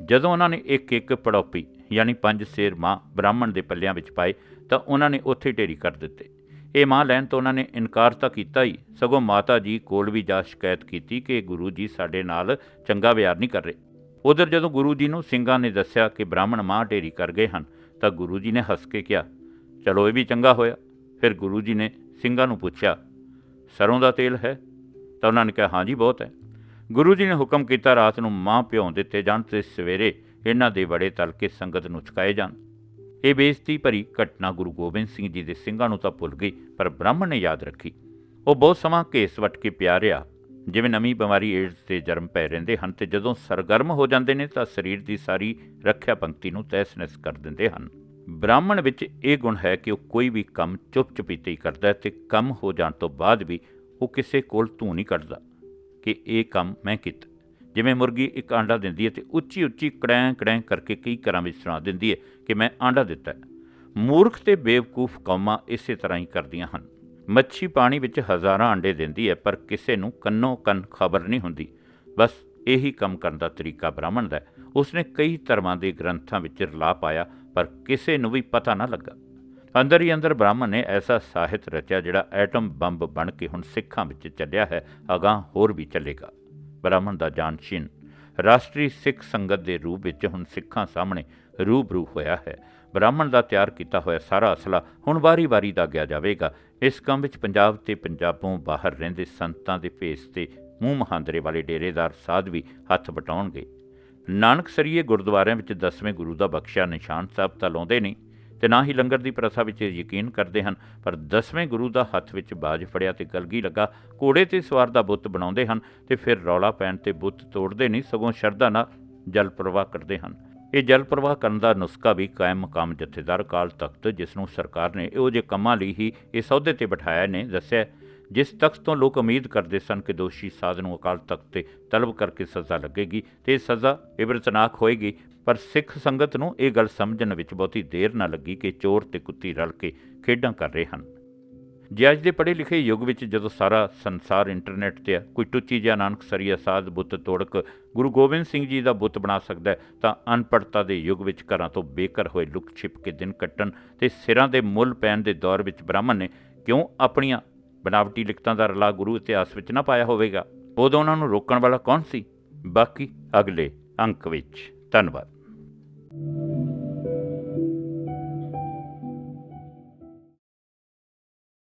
ਜਦੋਂ ਉਹਨਾਂ ਨੇ ਇੱਕ ਇੱਕ ਪੜੋਪੀ ਯਾਨੀ ਪੰਜ ਸੇਰ ਮਾਂ ਬ੍ਰਾਹਮਣ ਦੇ ਪੱਲਿਆਂ ਵਿੱਚ ਪਾਏ ਤਾਂ ਉਹਨਾਂ ਨੇ ਉੱਥੇ ਢੇਰੀ ਕਰ ਦਿੱਤੇ। ਇਹ ਮਾਂ ਲੈਣ ਤੋਂ ਉਹਨਾਂ ਨੇ ਇਨਕਾਰ ਤਾਂ ਕੀਤਾ ਹੀ, ਸਗੋਂ ਮਾਤਾ ਜੀ ਕੋਲ ਵੀ ਜਾ ਸ਼ਿਕਾਇਤ ਕੀਤੀ ਕਿ ਗੁਰੂ ਜੀ ਸਾਡੇ ਨਾਲ ਚੰਗਾ ਵਿਹਾਰ ਨਹੀਂ ਕਰ ਰਹੇ। ਉਧਰ ਜਦੋਂ ਗੁਰੂ ਜੀ ਨੂੰ ਸਿੰਘਾਂ ਨੇ ਦੱਸਿਆ ਕਿ ਬ੍ਰਾਹਮਣ ਮਾਂ ਢੇਰੀ ਕਰ ਗਏ ਹਨ, ਤਾਂ ਗੁਰੂ ਜੀ ਨੇ ਹੱਸ ਕੇ ਕਿਹਾ, ਚਲੋ ਇਹ ਵੀ ਚੰਗਾ ਹੋਇਆ। ਫਿਰ ਗੁਰੂ ਜੀ ਨੇ ਸਿੰਘਾਂ ਨੂੰ ਪੁੱਛਿਆ, ਸਰੋਂ ਦਾ ਤੇਲ ਹੈ? ਤਾਂ ਉਹਨਾਂ ਨੇ ਕਿਹਾ ਹਾਂਜੀ ਬਹੁਤ ਹੈ। ਗੁਰੂ ਜੀ ਨੇ ਹੁਕਮ ਕੀਤਾ, ਰਾਤ ਨੂੰ ਮਾਂ ਭਿਉਂ ਦਿੱਤੇ ਜਾਣ ਤੇ ਸਵੇਰੇ ਇਹਨਾਂ ਦੇ ਬੜੇ ਤਲ ਕੇ ਸੰਗਤ ਨੂੰ ਚੁਕਾਏ ਜਾਣ। ਇਹ ਬੇਇੱਜ਼ਤੀ ਭਰੀ ਘਟਨਾ ਗੁਰੂ ਗੋਬਿੰਦ ਸਿੰਘ ਜੀ ਦੇ ਸਿੰਘਾਂ ਨੂੰ ਤਾਂ ਭੁੱਲ ਗਈ, ਪਰ ਬ੍ਰਾਹਮਣ ਨੇ ਯਾਦ ਰੱਖੀ। ਉਹ ਬਹੁਤ ਸਮਾਂ ਘੇਸ ਵਟ ਕੇ ਪਿਆ ਰਿਹਾ। ਜਿਵੇਂ ਨਵੀਂ ਬਿਮਾਰੀ ਏਡਸ ਦੇ ਜਰਮ ਪੈ ਰਹਿੰਦੇ ਹਨ ਤੇ ਜਦੋਂ ਸਰਗਰਮ ਹੋ ਜਾਂਦੇ ਨੇ ਤਾਂ ਸਰੀਰ ਦੀ ਸਾਰੀ ਰੱਖਿਆ ਪੰਕਤੀ ਨੂੰ ਤਹਿਸ-ਨਹਿਸ ਕਰ ਦਿੰਦੇ ਹਨ। ਬ੍ਰਾਹਮਣ ਵਿੱਚ ਇਹ ਗੁਣ ਹੈ ਕਿ ਉਹ ਕੋਈ ਵੀ ਕੰਮ ਚੁੱਪ-ਚਪੀਤੇ ਹੀ ਕਰਦਾ ਹੈ ਤੇ ਕੰਮ ਹੋ ਜਾਣ ਤੋਂ ਬਾਅਦ ਵੀ ਉਹ ਕਿਸੇ ਕੋਲ ਧੂੰ ਨਹੀਂ ਕੱਢਦਾ ਕਿ ਇਹ ਕੰਮ ਮੈਂ ਕੀਤਾ। ਜਿਵੇਂ ਮੁਰਗੀ ਇੱਕ ਆਂਡਾ ਦਿੰਦੀ ਹੈ ਤੇ ਉੱਚੀ ਉੱਚੀ ਕੜੈਂ ਕੜੈਂ ਕਰਕੇ ਕਈ ਘਰਾਂ ਵਿੱਚ ਸੁਣਾ ਦਿੰਦੀ ਹੈ ਕਿ ਮੈਂ ਆਂਡਾ ਦਿੱਤਾ ਹੈ। ਮੂਰਖ ਤੇ ਬੇਵਕੂਫ ਕੌਮਾਂ ਇਸੇ ਤਰ੍ਹਾਂ ਹੀ ਕਰਦੀਆਂ ਹਨ। ਮੱਛੀ ਪਾਣੀ ਵਿੱਚ ਹਜ਼ਾਰਾਂ ਅੰਡੇ ਦਿੰਦੀ ਹੈ, ਪਰ ਕਿਸੇ ਨੂੰ ਕੰਨੋ ਕੰਨ ਖਬਰ ਨਹੀਂ ਹੁੰਦੀ। ਬਸ ਇਹੀ ਕੰਮ ਕਰਨ ਦਾ ਤਰੀਕਾ ਬ੍ਰਾਹਮਣ ਦਾ ਉਸਨੇ ਕਈ ਧਰਮਾਂ ਦੇ ਗ੍ਰੰਥਾਂ ਵਿੱਚ ਰਲਾ ਪਾਇਆ, ਪਰ ਕਿਸੇ ਨੂੰ ਵੀ ਪਤਾ ਨਾ ਲੱਗਾ। ਅੰਦਰ ਹੀ ਅੰਦਰ ਬ੍ਰਾਹਮਣ ਨੇ ਐਸਾ ਸਾਹਿਤ ਰਚਿਆ, ਜਿਹੜਾ ਐਟਮ ਬੰਬ ਬਣ ਕੇ ਹੁਣ ਸਿੱਖਾਂ ਵਿੱਚ ਚੱਲਿਆ ਹੈ, ਅਗਾਂਹ ਹੋਰ ਵੀ ਚੱਲੇਗਾ। ਬ੍ਰਾਹਮਣ ਦਾ ਜਾਨਸ਼ੀਨ ਰਾਸ਼ਟਰੀ ਸਿੱਖ ਸੰਗਤ ਦੇ ਰੂਪ ਵਿੱਚ ਹੁਣ ਸਿੱਖਾਂ ਸਾਹਮਣੇ ਰੂਬਰੂ ਹੋਇਆ ਹੈ। ਬ੍ਰਾਹਮਣ ਦਾ ਤਿਆਰ ਕੀਤਾ ਹੋਇਆ ਸਾਰਾ ਅਸਲਾ ਹੁਣ ਵਾਰੀ-ਵਾਰੀ ਦਾਗਿਆ ਜਾਵੇਗਾ। ਇਸ ਕੰਮ ਵਿੱਚ ਪੰਜਾਬ ਤੇ ਪੰਜਾਬੋਂ ਬਾਹਰ ਰਹਿੰਦੇ ਸੰਤਾਂ ਦੇ ਭੇਸ ਤੇ ਮੂੰਹ ਮਹਾਂਦਰੇ ਵਾਲੇ ਡੇਰੇਦਾਰ ਸਾਧ ਵੀ ਹੱਥ ਵਟਾਉਣਗੇ। ਨਾਨਕ ਸਰੀਏ ਗੁਰਦੁਆਰਿਆਂ ਵਿੱਚ ਦਸਵੇਂ ਗੁਰੂ ਦਾ ਬਖਸ਼ਿਆ ਨਿਸ਼ਾਨ ਸਾਹਿਬ ਤਾਂ ਲਾਉਂਦੇ ਨਹੀਂ ਤੇ ਨਾ ਹੀ ਲੰਗਰ ਦੀ ਪ੍ਰਥਾ ਵਿੱਚ ਯਕੀਨ ਕਰਦੇ ਹਨ, ਪਰ ਦਸਵੇਂ ਗੁਰੂ ਦਾ ਹੱਥ ਵਿੱਚ ਬਾਜ ਫੜਿਆ ਤੇ ਗਲਗੀ ਲੱਗਾ, ਘੋੜੇ ਤੇ ਸਵਾਰ ਦਾ ਬੁੱਤ ਬਣਾਉਂਦੇ ਹਨ ਤੇ ਫਿਰ ਰੌਲਾ ਪੈਣ ਤੇ ਬੁੱਤ ਤੋੜਦੇ ਨਹੀਂ, ਸਗੋਂ ਸ਼ਰਧਾ ਨਾਲ ਜਲ ਪ੍ਰਵਾਹ ਕਰਦੇ ਹਨ। ਇਹ ਜਲ ਪ੍ਰਵਾਹ ਕਰਨ ਦਾ ਨੁਸਖਾ ਵੀ ਕਾਇਮ ਮਕਾਮ ਜਥੇਦਾਰ ਅਕਾਲ ਤਖਤ, ਜਿਸ ਨੂੰ ਸਰਕਾਰ ਨੇ ਇਹੋ ਜਿਹੇ ਕੰਮਾਂ ਲਈ ਹੀ ਇਸ ਅਹੁਦੇ ਤੇ ਬਿਠਾਇਆ ਨੇ, ਦੱਸਿਆ ਜਿਸ ਤਖਤ ਤੋਂ ਲੋਕ ਉਮੀਦ ਕਰਦੇ ਸਨ ਕਿ ਦੋਸ਼ੀ ਸਾਧ ਨੂੰ ਅਕਾਲ ਤਖਤ ਤੇ ਤਲਬ ਕਰਕੇ ਸਜ਼ਾ ਲੱਗੇਗੀ ਤੇ ਇਹ ਸਜ਼ਾ ਇਬਰਤਨਾਕ ਹੋਏਗੀ, ਪਰ ਸਿੱਖ ਸੰਗਤ ਨੂੰ ਇਹ ਗੱਲ ਸਮਝਣ ਵਿੱਚ ਬਹੁਤੀ ਦੇਰ ਨਾ ਲੱਗੀ ਕਿ ਚੋਰ ਤੇ ਕੁੱਤੀ ਰਲ ਕੇ ਖੇਡਾਂ ਕਰ ਰਹੇ ਹਨ। ਜੇ ਅੱਜ ਦੇ ਪੜ੍ਹੇ ਲਿਖੇ ਯੁੱਗ ਵਿੱਚ ਜਦੋਂ ਸਾਰਾ ਸੰਸਾਰ ਇੰਟਰਨੈਟ ਤੇ ਆ, ਕੋਈ ਟੁੱਚੀ ਜਾਂ ਨਾਨਕ ਸਰੀਆ ਸਾਧ ਬੁੱਤ ਤੋੜਕ ਗੁਰੂ ਗੋਬਿੰਦ ਸਿੰਘ ਜੀ ਦਾ ਬੁੱਤ ਬਣਾ ਸਕਦਾ ਹੈ, ਤਾਂ ਅਨਪੜਤਾ ਦੇ ਯੁੱਗ ਵਿੱਚ ਘਰਾਂ ਤੋਂ ਬੇਕਰ ਹੋਏ ਲੁਕ ਛਿਪ ਕੇ ਦਿਨ ਕੱਟਣ ਤੇ ਸਿਰਾਂ ਦੇ ਮੁੱਲ ਪੈਣ ਦੇ ਦੌਰ ਵਿੱਚ ਬ੍ਰਾਹਮਣ ਨੇ ਕਿਉਂ ਆਪਣੀਆਂ ਬਨਾਵਟੀ ਲਿਖਤਾਂ ਦਾ ਰਲਾ ਗੁਰੂ ਇਤਿਹਾਸ ਵਿੱਚ ਨਾ ਪਾਇਆ ਹੋਵੇਗਾ? ਉਦੋਂ ਉਹਨਾਂ ਨੂੰ ਰੋਕਣ ਵਾਲਾ ਕੌਣ ਸੀ? ਬਾਕੀ ਅਗਲੇ ਅੰਕ ਵਿੱਚ। ਧੰਨਵਾਦ।